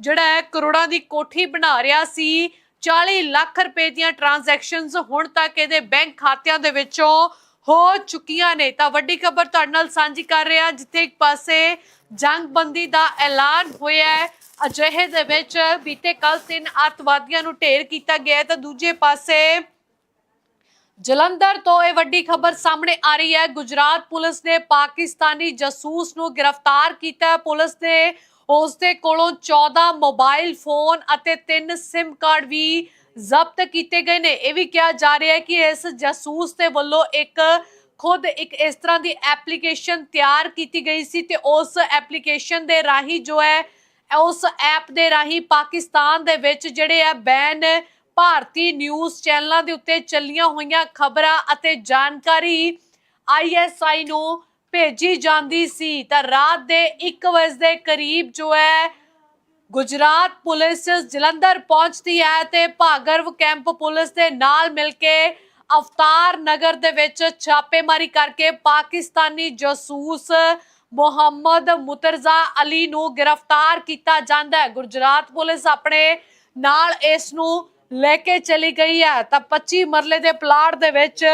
ਜਿਹੜਾ ਹੈ ਕਰੋੜਾਂ ਦੀ ਕੋਠੀ ਬਣਾ ਰਿਹਾ ਸੀ। 40 ਲੱਖ ਰੁਪਏ ਦੀਆਂ ਟ੍ਰਾਂਜੈਕਸ਼ਨਸ ਹੁਣ ਤੱਕ ਇਹਦੇ ਬੈਂਕ ਖਾਤਿਆਂ ਦੇ ਵਿੱਚੋਂ ਹੋ ਚੁੱਕੀਆਂ ਨੇ। ਤਾਂ ਵੱਡੀ ਖਬਰ ਤੁਹਾਡੇ ਨਾਲ ਸਾਂਝੀ ਕਰ ਰਿਹਾ, ਜਿੱਥੇ ਇੱਕ ਪਾਸੇ ਜੰਗਬੰਦੀ ਦਾ ਐਲਾਨ ਹੋਇਆ ਹੈ। ਅਜਿਹੇ ਦੇ ਵਿੱਚ ਬੀਤੇ ਕੱਲ ਤਿੰਨ ਅੱਤਵਾਦੀਆਂ ਨੂੰ ਢੇਰ ਕੀਤਾ ਗਿਆ ਹੈ। ਤਾਂ ਦੂਜੇ ਪਾਸੇ ਜਲੰਧਰ ਤੋਂ ਇਹ ਵੱਡੀ ਖਬਰ ਸਾਹਮਣੇ ਆ ਰਹੀ ਹੈ। ਗੁਜਰਾਤ ਪੁਲਿਸ ਨੇ ਪਾਕਿਸਤਾਨੀ ਜਾਸੂਸ ਨੂੰ ਗ੍ਰਿਫਤਾਰ ਕੀਤਾ ਪੁਲਿਸ ਨੇ ਉਸ ਦੇ ਕੋਲੋਂ 14 ਮੋਬਾਈਲ ਫੋਨ ਅਤੇ 3 SIM ਕਾਰਡ ਵੀ ਜ਼ਬਤ ਕੀਤੇ ਗਏ ਨੇ। ਇਹ ਵੀ ਕਿਹਾ ਜਾ ਰਿਹਾ ਹੈ ਕਿ ਇਸ ਜਾਸੂਸ ਦੇ ਵੱਲੋਂ ਇੱਕ ਖੁਦ ਇੱਕ ਇਸ ਤਰ੍ਹਾਂ ਦੀ ਐਪਲੀਕੇਸ਼ਨ ਤਿਆਰ ਕੀਤੀ ਗਈ ਸੀ ਤੇ ਉਸ ਐਪਲੀਕੇਸ਼ਨ ਦੇ ਰਾਹੀਂ ਜੋ ਹੈ, ਉਸ ਐਪ ਦੇ ਰਾਹੀਂ ਪਾਕਿਸਤਾਨ ਦੇ ਵਿੱਚ ਜਿਹੜੇ ਆ ਬੈਨ ਭਾਰਤੀ ਨਿਊਜ਼ ਚੈਨਲਾਂ ਦੇ ਉੱਤੇ ਚੱਲੀਆਂ ਹੋਈਆਂ ਖਬਰਾਂ ਅਤੇ ਜਾਣਕਾਰੀ ਆਈਐਸਆਈ ਨੂੰ ਭੇਜੀ ਜਾਂਦੀ ਸੀ। ਤਾਂ ਰਾਤ ਦੇ 1 ਵਜੇ ਦੇ ਕਰੀਬ ਜੋ ਹੈ, ਗੁਜਰਾਤ ਪੁਲਿਸ ਜਲੰਧਰ ਪਹੁੰਚਦੀ ਹੈ ਤੇ ਭਾਗਰਵ ਕੈਂਪ ਪੁਲਿਸ ਦੇ ਨਾਲ ਮਿਲ ਕੇ ਅਵਤਾਰ ਨਗਰ ਦੇ ਵਿੱਚ ਛਾਪੇਮਾਰੀ ਕਰਕੇ ਪਾਕਿਸਤਾਨੀ ਜਾਸੂਸ ਮੁਹੰਮਦ ਮੁਤਰਜ਼ਾ ਅਲੀ ਨੂੰ ਗ੍ਰਿਫਤਾਰ ਕੀਤਾ ਜਾਂਦਾ ਹੈ। ਗੁਜਰਾਤ ਪੁਲਿਸ ਆਪਣੇ ਨਾਲ ਇਸ ਨੂੰ ਲੈ ਕੇ ਚਲੀ ਗਈ ਹੈ। ਤਾਂ 25 ਮਰਲੇ ਦੇ ਪਲਾਟ ਦੇ ਵਿੱਚ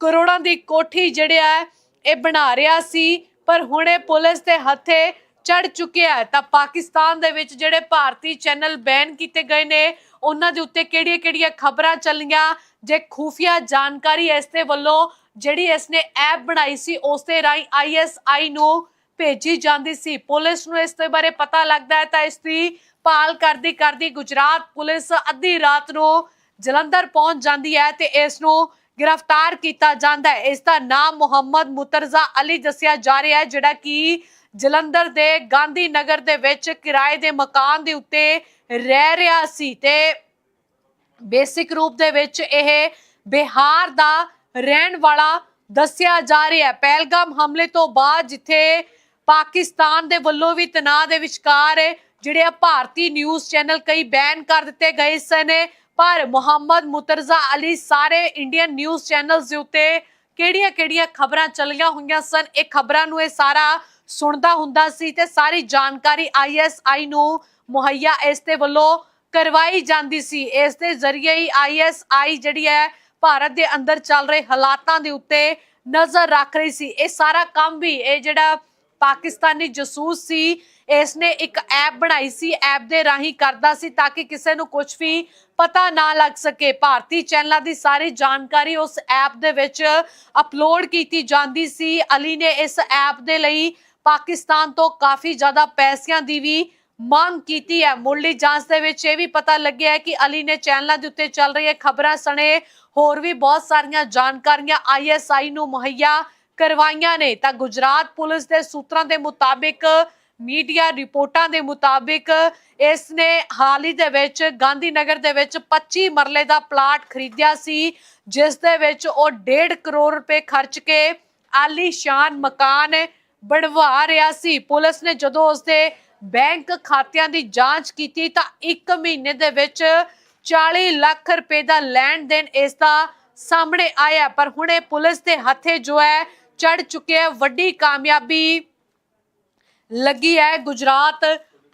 ਕਰੋੜਾਂ ਦੀ ਕੋਠੀ ਜਿਹੜਿਆ ਹੈ ਇਹ ਬਣਾ ਰਿਹਾ ਸੀ, ਪਰ ਹੁਣੇ ਪੁਲਿਸ ਦੇ ਹੱਥੇ ਚੜ ਚੁੱਕਿਆ ਤਾਂ ਪਾਕਿਸਤਾਨ ਦੇ ਵਿੱਚ ਜਿਹੜੇ ਭਾਰਤੀ ਚੈਨਲ ਬੈਨ ਕੀਤੇ ਗਏ ਨੇ, ਉਹਨਾਂ ਦੇ ਉੱਤੇ ਕਿਹੜੀਆਂ-ਕਿਹੜੀਆਂ ਖਬਰਾਂ ਚੱਲੀਆਂ? ਜੇ ਖੂਫੀਆ ਜਾਣਕਾਰੀ ਇਸ ਦੇ ਵੱਲੋਂ ਜਿਹੜੀ ਇਸ ਨੇ ਐਪ ਬਣਾਈ ਸੀ, ਉਸ ਦੇ ਰਾਹੀਂ ਆਈਐਸਆਈ ਨੂੰ ਭੇਜੀ ਜਾਂਦੀ ਸੀ। ਪੁਲਿਸ ਨੂੰ ਇਸ ਦੇ ਬਾਰੇ ਪਤਾ ਲੱਗਦਾ ਹੈ ਤਾਂ ਇਸ ਦੀ ਭਾਲ ਕਰਦੀ ਕਰਦੀ ਗੁਜਰਾਤ ਪੁਲਿਸ ਅੱਧੀ ਰਾਤ ਨੂੰ ਜਲੰਧਰ ਪਹੁੰਚ ਜਾਂਦੀ ਹੈ ਤੇ ਇਸ ਨੂੰ ਗ੍ਰਿਫਤਾਰ ਕੀਤਾ ਜਾਂਦਾ ਹੈ। ਇਸ ਦਾ ਨਾਮ ਮੁਹੰਮਦ ਮੁਤਰਜ਼ਾ ਅਲੀ ਦੱਸਿਆ ਜਾ ਰਿਹਾ ਹੈ, ਜਿਹੜਾ ਕਿ ਜਲੰਧਰ ਦੇ ਗਾਂਧੀ ਨਗਰ ਦੇ ਵਿੱਚ ਕਿਰਾਏ ਦੇ ਮਕਾਨ ਦੇ ਉੱਤੇ ਰਹਿ ਰਿਹਾ ਸੀ ਤੇ ਬੇਸਿਕ ਰੂਪ ਦੇ ਵਿੱਚ ਇਹ ਬਿਹਾਰ ਦਾ ਰਹਿਣ ਵਾਲਾ ਦੱਸਿਆ ਜਾ ਰਿਹਾ ਹੈ। ਪਹਿਲਗਾਮ ਹਮਲੇ ਤੋਂ ਬਾਅਦ ਜਿੱਥੇ ਪਾਕਿਸਤਾਨ ਦੇ ਵੱਲੋਂ ਵੀ ਤਣਾਅ ਦੇ ਵਿਚਕਾਰ ਜਿਹੜੇ ਆ ਭਾਰਤੀ ਨਿਊਜ਼ ਚੈਨਲ ਕਈ ਬੈਨ ਕਰ ਦਿੱਤੇ ਗਏ ਸਨ ਪਰ ਮੁਹੰਮਦ ਮੁਤਰਜ਼ਾ ਅਲੀ ਸਾਰੇ ਇੰਡੀਅਨ ਨਿਊਜ਼ ਚੈਨਲਸ ਦੇ ਉੱਤੇ ਕਿਹੜੀਆਂ-ਕਿਹੜੀਆਂ ਖਬਰਾਂ ਚੱਲੀਆਂ ਹੋਈਆਂ ਸਨ? ਇਹ ਖਬਰਾਂ ਨੂੰ ਇਹ ਸਾਰਾ ਸੁਣਦਾ ਹੁੰਦਾ ਸੀ ਤੇ ਸਾਰੀ ਜਾਣਕਾਰੀ ਆਈਐਸਆਈ ਨੂੰ ਮੁਹੱਈਆ ਇਸ ਦੇ ਵੱਲੋਂ ਕਰਵਾਈ ਜਾਂਦੀ ਸੀ। ਇਸ ਦੇ ਜ਼ਰੀਏ ਹੀ ਆਈਐਸਆਈ ਜਿਹੜੀ ਹੈ ਭਾਰਤ ਦੇ ਅੰਦਰ ਚੱਲ ਰਹੇ ਹਾਲਾਤਾਂ ਦੇ ਉੱਤੇ ਨਜ਼ਰ ਰੱਖ ਰਹੀ ਸੀ। ਇਹ ਸਾਰਾ ਕੰਮ ਵੀ ਇਹ ਜਿਹੜਾ ਪਾਕਿਸਤਾਨੀ ਜਸੂਸ ਸੀ ਇਸ ਨੇ ਇੱਕ ਐਪ ਬਣਾਈ ਸੀ, ਐਪ ਦੇ ਰਾਹੀਂ ਕਰਦਾ ਸੀ ਤਾਂ ਕਿ ਕਿਸੇ ਨੂੰ ਕੁਝ ਵੀ ਪਤਾ ਨਾ ਲੱਗ ਸਕੇ। ਭਾਰਤੀ ਚੈਨਲਾਂ ਦੀ ਸਾਰੀ ਜਾਣਕਾਰੀ ਉਸ ਐਪ ਦੇ ਵਿੱਚ ਅਪਲੋਡ ਕੀਤੀ ਜਾਂਦੀ ਸੀ। ਅਲੀ ਨੇ ਇਸ ਐਪ ਦੇ ਲਈ ਪਾਕਿਸਤਾਨ ਤੋਂ ਕਾਫੀ ਜ਼ਿਆਦਾ ਪੈਸਿਆਂ ਦੀ ਵੀ ਮੰਗ ਕੀਤੀ ਹੈ। ਮੁੱਢਲੀ ਜਾਂਚ ਦੇ ਵਿੱਚ ਇਹ ਵੀ ਪਤਾ ਲੱਗਿਆ ਹੈ ਕਿ ਅਲੀ ਨੇ ਚੈਨਲਾਂ ਦੇ ਉੱਤੇ ਚੱਲ ਰਹੀਆਂ ਖਬਰਾਂ ਸਣੇ ਹੋਰ ਵੀ ਬਹੁਤ ਸਾਰੀਆਂ ਜਾਣਕਾਰੀਆਂ ਆਈਐਸਆਈ ਨੂੰ ਮੁਹੱਈਆ ਕਰਵਾਈਆਂ ਨੇ। ਤਾਂ ਗੁਜਰਾਤ ਪੁਲਿਸ ਦੇ ਸੂਤਰਾਂ ਦੇ ਮੁਤਾਬਿਕ ਮੀਡੀਆ ਰਿਪੋਰਟਾਂ ਦੇ ਮੁਤਾਬਿਕ ਇਸ ਨੇ ਹਾਲ ਹੀ ਦੇ ਵਿੱਚ ਗਾਂਧੀ ਨਗਰ ਦੇ ਵਿੱਚ 25 ਮਰਲੇ ਦਾ ਪਲਾਟ ਖਰੀਦਿਆ ਸੀ, ਜਿਸ ਦੇ ਵਿੱਚ ਉਹ 1.5 ਕਰੋੜ ਰੁਪਏ ਖਰਚ ਕੇ ਆਲੀਸ਼ਾਨ ਮਕਾਨ ਬਣਵਾ ਰਿਹਾ ਸੀ। ਪੁਲਿਸ ਨੇ ਜਦੋਂ ਉਸ ਦੇ ਬੈਂਕ ਖਾਤਿਆਂ ਦੀ ਜਾਂਚ ਕੀਤੀ ਤਾਂ 1 ਮਹੀਨੇ ਦੇ ਵਿੱਚ 40 ਲੱਖ ਰੁਪਏ ਦਾ ਲੈਣ ਦੇਣ ਇਸ ਦਾ ਸਾਹਮਣੇ ਆਇਆ, ਪਰ ਹੁਣੇ ਪੁਲਿਸ ਦੇ ਹੱਥੇ ਜੋ ਹੈ ਚੜ ਚੁੱਕਿਆ ਵੱਡੀ ਕਾਮਯਾਬੀ ਲੱਗੀ ਹੈ। ਗੁਜਰਾਤ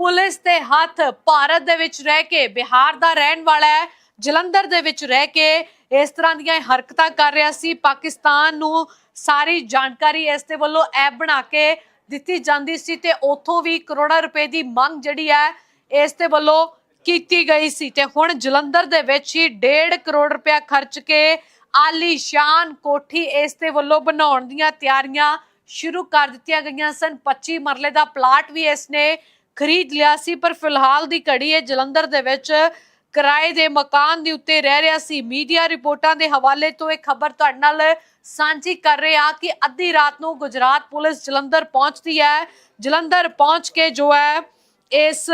ਪੁਲਿਸ ਦੇ ਹੱਥ ਭਾਰਤ ਦੇ ਵਿੱਚ ਰਹਿ ਕੇ, ਬਿਹਾਰ ਦਾ ਰਹਿਣ ਵਾਲਾ ਹੈ। ਜਲੰਧਰ ਦੇ ਵਿੱਚ ਰਹਿ ਕੇ ਇਸ ਤਰ੍ਹਾਂ ਦੀਆਂ ਹਰਕਤਾਂ ਕਰ ਰਿਹਾ ਸੀ। ਪਾਕਿਸਤਾਨ ਨੂੰ ਸਾਰੀ ਜਾਣਕਾਰੀ ਇਸ ਦੇ ਵੱਲੋਂ ਐਪ ਬਣਾ ਕੇ ਦਿੱਤੀ ਜਾਂਦੀ ਸੀ ਤੇ ਉਥੋਂ ਵੀ ਕਰੋੜਾਂ ਰੁਪਏ ਦੀ ਮੰਗ ਜਿਹੜੀ ਹੈ, ਇਸ ਦੇ ਵੱਲੋਂ ਕੀਤੀ ਗਈ ਸੀ। ਤੇ ਹੁਣ ਜਲੰਧਰ ਦੇ ਵਿੱਚ ਹੀ 1.5 ਕਰੋੜ ਰੁਪਇਆ ਖਰਚ ਕੇ ਆਲੀਸ਼ਾਨ ਕੋਠੀ ਇਸ ਦੇ ਵੱਲੋਂ ਬਣਾਉਣ ਦੀਆਂ ਤਿਆਰੀਆਂ ਸ਼ੁਰੂ ਕਰ ਦਿੱਤੀਆਂ ਗਈਆਂ ਸਨ। 25 ਮਰਲੇ ਦਾ ਪਲਾਟ ਵੀ ਇਸ ਨੇ ਖਰੀਦ ਲਿਆ ਸੀ, ਪਰ ਫਿਲਹਾਲ ਦੀ ਘੜੀ ਇਹ ਜਲੰਧਰ ਦੇ ਵਿੱਚ ਕਿਰਾਏ ਦੇ ਮਕਾਨ ਦੇ ਉੱਤੇ ਰਹਿ ਰਿਹਾ ਸੀ। ਮੀਡੀਆ ਰਿਪੋਰਟਾਂ ਦੇ ਹਵਾਲੇ ਤੋਂ ਇਹ ਖਬਰ ਤੁਹਾਡੇ ਨਾਲ ਸਾਂਝੀ ਕਰ ਰਹੇ ਆ ਕਿ ਅੱਧੀ ਰਾਤ ਨੂੰ ਗੁਜਰਾਤ ਪੁਲਿਸ ਜਲੰਧਰ ਪਹੁੰਚਦੀ ਹੈ। ਜਲੰਧਰ ਪਹੁੰਚ ਕੇ ਜੋ ਹੈ, ਇਸ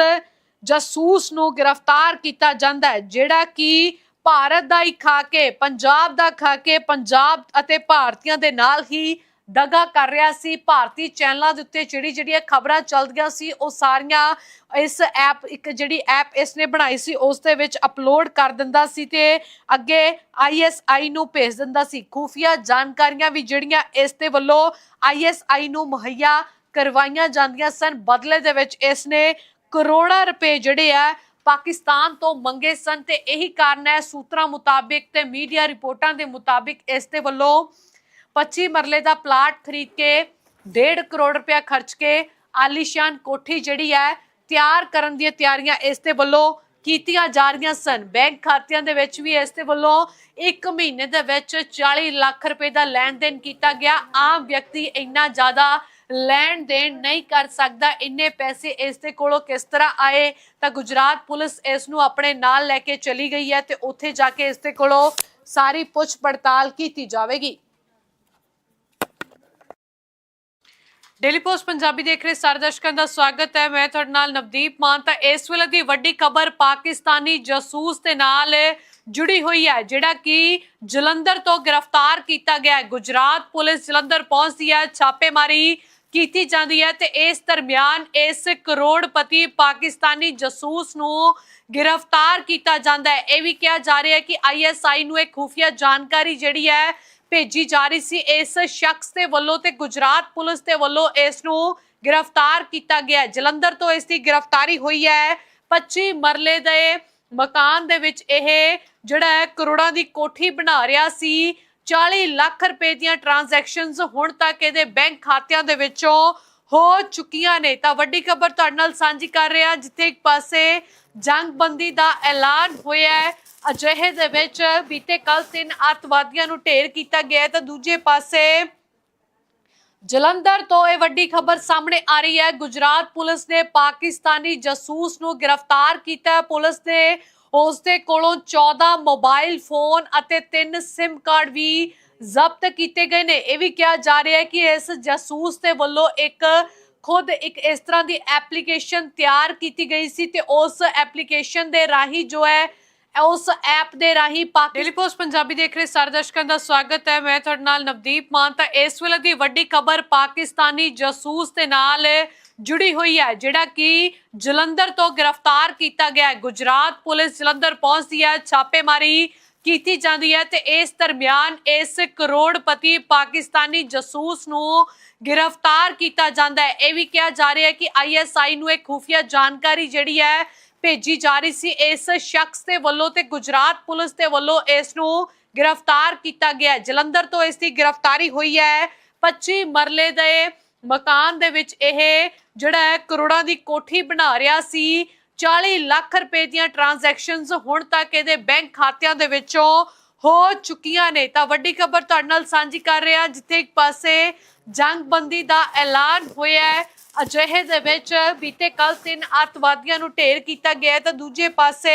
ਜਾਸੂਸ ਨੂੰ ਗ੍ਰਿਫਤਾਰ ਕੀਤਾ ਜਾਂਦਾ ਹੈ, ਜਿਹੜਾ ਕਿ ਭਾਰਤ ਦਾ ਹੀ ਖਾ ਕੇ ਪੰਜਾਬ ਦਾ ਖਾ ਕੇ ਪੰਜਾਬ ਅਤੇ ਭਾਰਤੀਆਂ ਦੇ ਨਾਲ ਹੀ ਦਗਾ ਕਰ ਰਿਹਾ ਸੀ ਭਾਰਤੀ ਚੈਨਲਾਂ ਦੇ ਉੱਤੇ। ਜਿਹੜੀ ਜਿਹੜੀਆਂ ਖਬਰਾਂ ਚੱਲਦੀਆਂ ਸੀ, ਉਹ ਸਾਰੀਆਂ ਇਸ ਐਪ, ਇੱਕ ਜਿਹੜੀ ਐਪ ਇਸ ਨੇ ਬਣਾਈ ਸੀ, ਉਸ ਦੇ ਵਿੱਚ ਅਪਲੋਡ ਕਰ ਦਿੰਦਾ ਸੀ ਤੇ ਅੱਗੇ ਆਈਐਸਆਈ ਨੂੰ ਭੇਜ ਦਿੰਦਾ ਸੀ। ਖੂਫੀਆ ਜਾਣਕਾਰੀਆਂ ਵੀ ਜਿਹੜੀਆਂ ਇਸ ਦੇ ਵੱਲੋਂ ਆਈਐਸਆਈ ਨੂੰ ਮੁਹੱਈਆ ਕਰਵਾਈਆਂ ਜਾਂਦੀਆਂ ਸਨ। ਬਦਲੇ ਦੇ ਵਿੱਚ ਇਸ ਨੇ ਕਰੋੜਾਂ ਰੁਪਏ ਜਿਹੜੇ ਆ, ਪਾਕਿਸਤਾਨ ਤੋਂ ਮੰਗੇ ਸਨ ਤੇ ਇਹੀ ਕਾਰਨ ਹੈ। ਸੂਤਰਾਂ ਮੁਤਾਬਿਕ ਤੇ ਮੀਡੀਆ ਰਿਪੋਰਟਾਂ ਦੇ ਮੁਤਾਬਿਕ ਇਸ ਦੇ ਵੱਲੋਂ 25 ਮਰਲੇ ਦਾ ਪਲਾਟ ਖਰੀਦ ਕੇ 1.5 ਕਰੋੜ ਰੁਪਇਆ ਖਰਚ ਕੇ ਆਲੀਸ਼ਾਨ ਕੋਠੀ ਜਿਹੜੀ ਹੈ ਤਿਆਰ ਕਰਨ ਦੀਆਂ ਤਿਆਰੀਆਂ ਇਸ ਦੇ ਵੱਲੋਂ ਕੀਤੀਆਂ ਜਾ ਰਹੀਆਂ ਸਨ। ਬੈਂਕ ਖਾਤਿਆਂ ਦੇ ਵਿੱਚ ਵੀ ਇਸ ਦੇ ਵੱਲੋਂ 1 ਮਹੀਨੇ ਦੇ ਵਿੱਚ 40 ਲੱਖ ਰੁਪਏ ਦਾ ਲੈਣ ਦੇਣ ਕੀਤਾ ਗਿਆ। ਆਮ ਵਿਅਕਤੀ ਇੰਨਾ ਜ਼ਿਆਦਾ ਲੈਣ ਦੇਣ ਨਹੀਂ ਕਰ ਸਕਦਾ। ਇੰਨੇ ਪੈਸੇ ਇਸ ਦੇ ਕੋਲੋਂ ਕਿਸ ਤਰ੍ਹਾਂ ਆਏ? ਤਾਂ ਗੁਜਰਾਤ ਪੁਲਿਸ ਇਸ ਨੂੰ ਆਪਣੇ ਨਾਲ ਲੈ ਕੇ ਚਲੀ ਗਈ ਹੈ ਤੇ ਉੱਥੇ ਜਾ ਕੇ ਇਸ ਦੇ ਕੋਲੋਂ ਸਾਰੀ ਪੁੱਛ ਪੜਤਾਲ ਕੀਤੀ ਜਾਵੇਗੀ। ਡੇਲੀ ਪੋਸਟ ਪੰਜਾਬੀ ਦੇਖ ਰਹੇ ਸਾਰੇ ਦਰਸ਼ਕਾਂ ਦਾ ਸਵਾਗਤ ਹੈ। ਮੈਂ ਤੁਹਾਡੇ ਨਾਲ ਨਵਦੀਪ ਮਾਨ। ਤਾਂ ਇਸ ਵੇਲੇ ਦੀ ਵੱਡੀ ਖਬਰ ਪਾਕਿਸਤਾਨੀ ਜਾਸੂਸ ਦੇ ਨਾਲ ਜੁੜੀ ਹੋਈ ਹੈ, ਜਿਹੜਾ ਕਿ ਜਲੰਧਰ ਤੋਂ ਗ੍ਰਿਫਤਾਰ ਕੀਤਾ ਗਿਆ ਹੈ। ਗੁਜਰਾਤ ਪੁਲਿਸ ਜਲੰਧਰ ਪਹੁੰਚਦੀ ਹੈ, ਛਾਪੇਮਾਰੀ ਕੀਤੀ ਜਾਂਦੀ ਹੈ ਤੇ ਇਸ ਦਰਮਿਆਨ ਇਸ ਕਰੋੜਪਤੀ ਪਾਕਿਸਤਾਨੀ ਜਾਸੂਸ ਨੂੰ ਗ੍ਰਿਫਤਾਰ ਕੀਤਾ ਜਾਂਦਾ ਹੈ। ਇਹ ਵੀ ਕਿਹਾ ਜਾ ਰਿਹਾ ਹੈ ਕਿ ਆਈਐਸਆਈ ਨੂੰ ਇੱਕ ਖੁਫੀਆ ਜਾਣਕਾਰੀ ਜਿਹੜੀ ਹੈ ਭੇਜੀ ਜਾ ਰਹੀ ਸੀ। ਇਸ ਸ਼ਖਸ ਦੇ ਵੱਲੋਂ ਤੇ ਗੁਜਰਾਤ ਪੁਲਿਸ ਦੇ ਵੱਲੋਂ ਇਸ ਨੂੰ ਗ੍ਰਿਫਤਾਰ ਕੀਤਾ ਗਿਆ। ਜਲੰਧਰ ਤੋਂ ਇਸ ਦੀ ਗ੍ਰਿਫਤਾਰੀ ਹੋਈ ਹੈ। 25 ਮਰਲੇ ਦੇ ਮਕਾਨ ਦੇ ਵਿੱਚ ਇਹ ਜਿਹੜਾ ਹੈ, ਕਰੋੜਾਂ ਦੀ ਕੋਠੀ ਬਣਾ ਰਿਹਾ ਸੀ। 40 ਲੱਖ ਰੁਪਏ ਦੀਆਂ ਟ੍ਰਾਂਜੈਕਸ਼ਨਸ ਹੁਣ ਤੱਕ ਇਹਦੇ ਬੈਂਕ ਖਾਤਿਆਂ ਦੇ ਵਿੱਚੋਂ ਹੋ ਚੁੱਕੀਆਂ ਨੇ। ਤਾਂ ਵੱਡੀ ਖਬਰ ਤੁਹਾਡੇ ਨਾਲ ਸਾਂਝੀ ਕਰ ਰਿਹਾ ਜਿੱਥੇ ਇੱਕ ਪਾਸੇ ਜੰਗਬੰਦੀ ਦਾ ਐਲਾਨ ਹੋਇਆ ਹੈ। ਅਜਿਹੇ ਦੇ ਵਿੱਚ ਬੀਤੇ ਕੱਲ ਤਿੰਨ ਅੱਤਵਾਦੀਆਂ ਨੂੰ ਢੇਰ ਕੀਤਾ ਗਿਆ ਤਾਂ ਦੂਜੇ ਪਾਸੇ ਜਲੰਧਰ ਤੋਂ ਇਹ ਵੱਡੀ ਖਬਰ ਸਾਹਮਣੇ ਆ ਰਹੀ ਹੈ। ਗੁਜਰਾਤ ਪੁਲਿਸ ਨੇ ਪਾਕਿਸਤਾਨੀ ਜਾਸੂਸ ਨੂੰ ਗ੍ਰਿਫਤਾਰ ਕੀਤਾ ਪੁਲਿਸ ਨੇ ਉਸ ਦੇ ਕੋਲੋਂ 14 ਮੋਬਾਈਲ ਫੋਨ ਅਤੇ 3 SIM ਕਾਰਡ ਵੀ ਜ਼ਬਤ ਕੀਤੇ ਗਏ ਨੇ। ਇਹ ਵੀ ਕਿਹਾ ਜਾ ਰਿਹਾ ਹੈ ਕਿ ਇਸ ਜਾਸੂਸ ਦੇ ਵੱਲੋਂ ਇੱਕ ਖੁਦ ਇੱਕ ਇਸ ਤਰ੍ਹਾਂ ਦੀ ਐਪਲੀਕੇਸ਼ਨ ਤਿਆਰ ਕੀਤੀ ਗਈ ਸੀ ਤੇ ਉਸ ਐਪਲੀਕੇਸ਼ਨ ਦੇ ਰਾਹੀਂ ਜੋ ਹੈ, ਉਸ ਐਪ ਦੇ ਰਾਹੀਂ ਪਾਕ ਡੇਲੀ ਪੋਸਟ ਪੰਜਾਬੀ ਦੇਖ ਰਹੇ ਸਾਰੇ ਦਰਸ਼ਕਾਂ ਦਾ ਸਵਾਗਤ ਹੈ। ਮੈਂ ਤੁਹਾਡੇ ਨਾਲ ਨਵਦੀਪ ਮਾਨ ਤਾਂ ਇਸ ਵੇਲੇ ਦੀ ਵੱਡੀ ਖਬਰ ਪਾਕਿਸਤਾਨੀ ਜਾਸੂਸ ਦੇ ਨਾਲ ਜੁੜੀ ਹੋਈ ਹੈ, ਜਿਹੜਾ ਕਿ ਜਲੰਧਰ ਤੋਂ ਗ੍ਰਿਫਤਾਰ ਕੀਤਾ ਗਿਆ ਹੈ। ਗੁਜਰਾਤ ਪੁਲਿਸ ਜਲੰਧਰ ਪਹੁੰਚਦੀ ਹੈ। ਛਾਪੇਮਾਰੀ ਕੀਤੀ ਜਾਂਦੀ ਹੈ ਤੇ ਇਸ ਦਰਮਿਆਨ ਇਸ ਕਰੋੜਪਤੀ ਪਾਕਿਸਤਾਨੀ ਜਾਸੂਸ ਨੂੰ ਗ੍ਰਿਫਤਾਰ ਕੀਤਾ ਜਾਂਦਾ ਹੈ। ਇਹ ਵੀ ਕਿਹਾ ਜਾ ਰਿਹਾ ਹੈ ਕਿ ਆਈਐਸਆਈ ਨੂੰ ਇੱਕ ਖੁਫੀਆ ਜਾਣਕਾਰੀ ਜਿਹੜੀ ਹੈ ਭੇਜੀ ਜਾ ਰਹੀ ਸੀ। ਇਸ ਸ਼ਖਸ ਦੇ ਵੱਲੋਂ ਤੇ ਗੁਜਰਾਤ ਪੁਲਿਸ ਦੇ ਵੱਲੋਂ ਇਸ ਨੂੰ ਗ੍ਰਿਫਤਾਰ ਕੀਤਾ ਗਿਆ ਜਲੰਧਰ ਤੋਂ ਇਸ ਦੀ ਗ੍ਰਿਫਤਾਰੀ ਹੋਈ ਹੈ। 25 ਮਰਲੇ ਦੇ ਮਕਾਨ ਦੇ ਵਿੱਚ ਇਹ ਜਿਹੜਾ ਹੈ ਕਰੋੜਾਂ ਦੀ ਕੋਠੀ ਬਣਾ ਰਿਹਾ ਸੀ। 40 ਲੱਖ ਰੁਪਏ ਦੀਆਂ ਟ੍ਰਾਂਜੈਕਸ਼ਨਸ ਹੁਣ ਤੱਕ ਇਹਦੇ ਬੈਂਕ ਖਾਤਿਆਂ ਦੇ ਵਿੱਚੋਂ ਹੋ ਚੁੱਕੀਆਂ ਨੇ। ਤਾਂ ਵੱਡੀ ਖਬਰ ਤੁਹਾਡੇ ਨਾਲ ਸਾਂਝੀ ਕਰ ਰਿਹਾ, ਜਿੱਥੇ ਇੱਕ ਪਾਸੇ ਜੰਗਬੰਦੀ ਦਾ ਐਲਾਨ ਹੋਇਆ ਹੈ। ਅਜਿਹੇ ਦੇ ਵਿੱਚ ਬੀਤੇ ਕੱਲ ਤਿੰਨ ਅੱਤਵਾਦੀਆਂ ਨੂੰ ਢੇਰ ਕੀਤਾ ਗਿਆ ਤਾਂ ਦੂਜੇ ਪਾਸੇ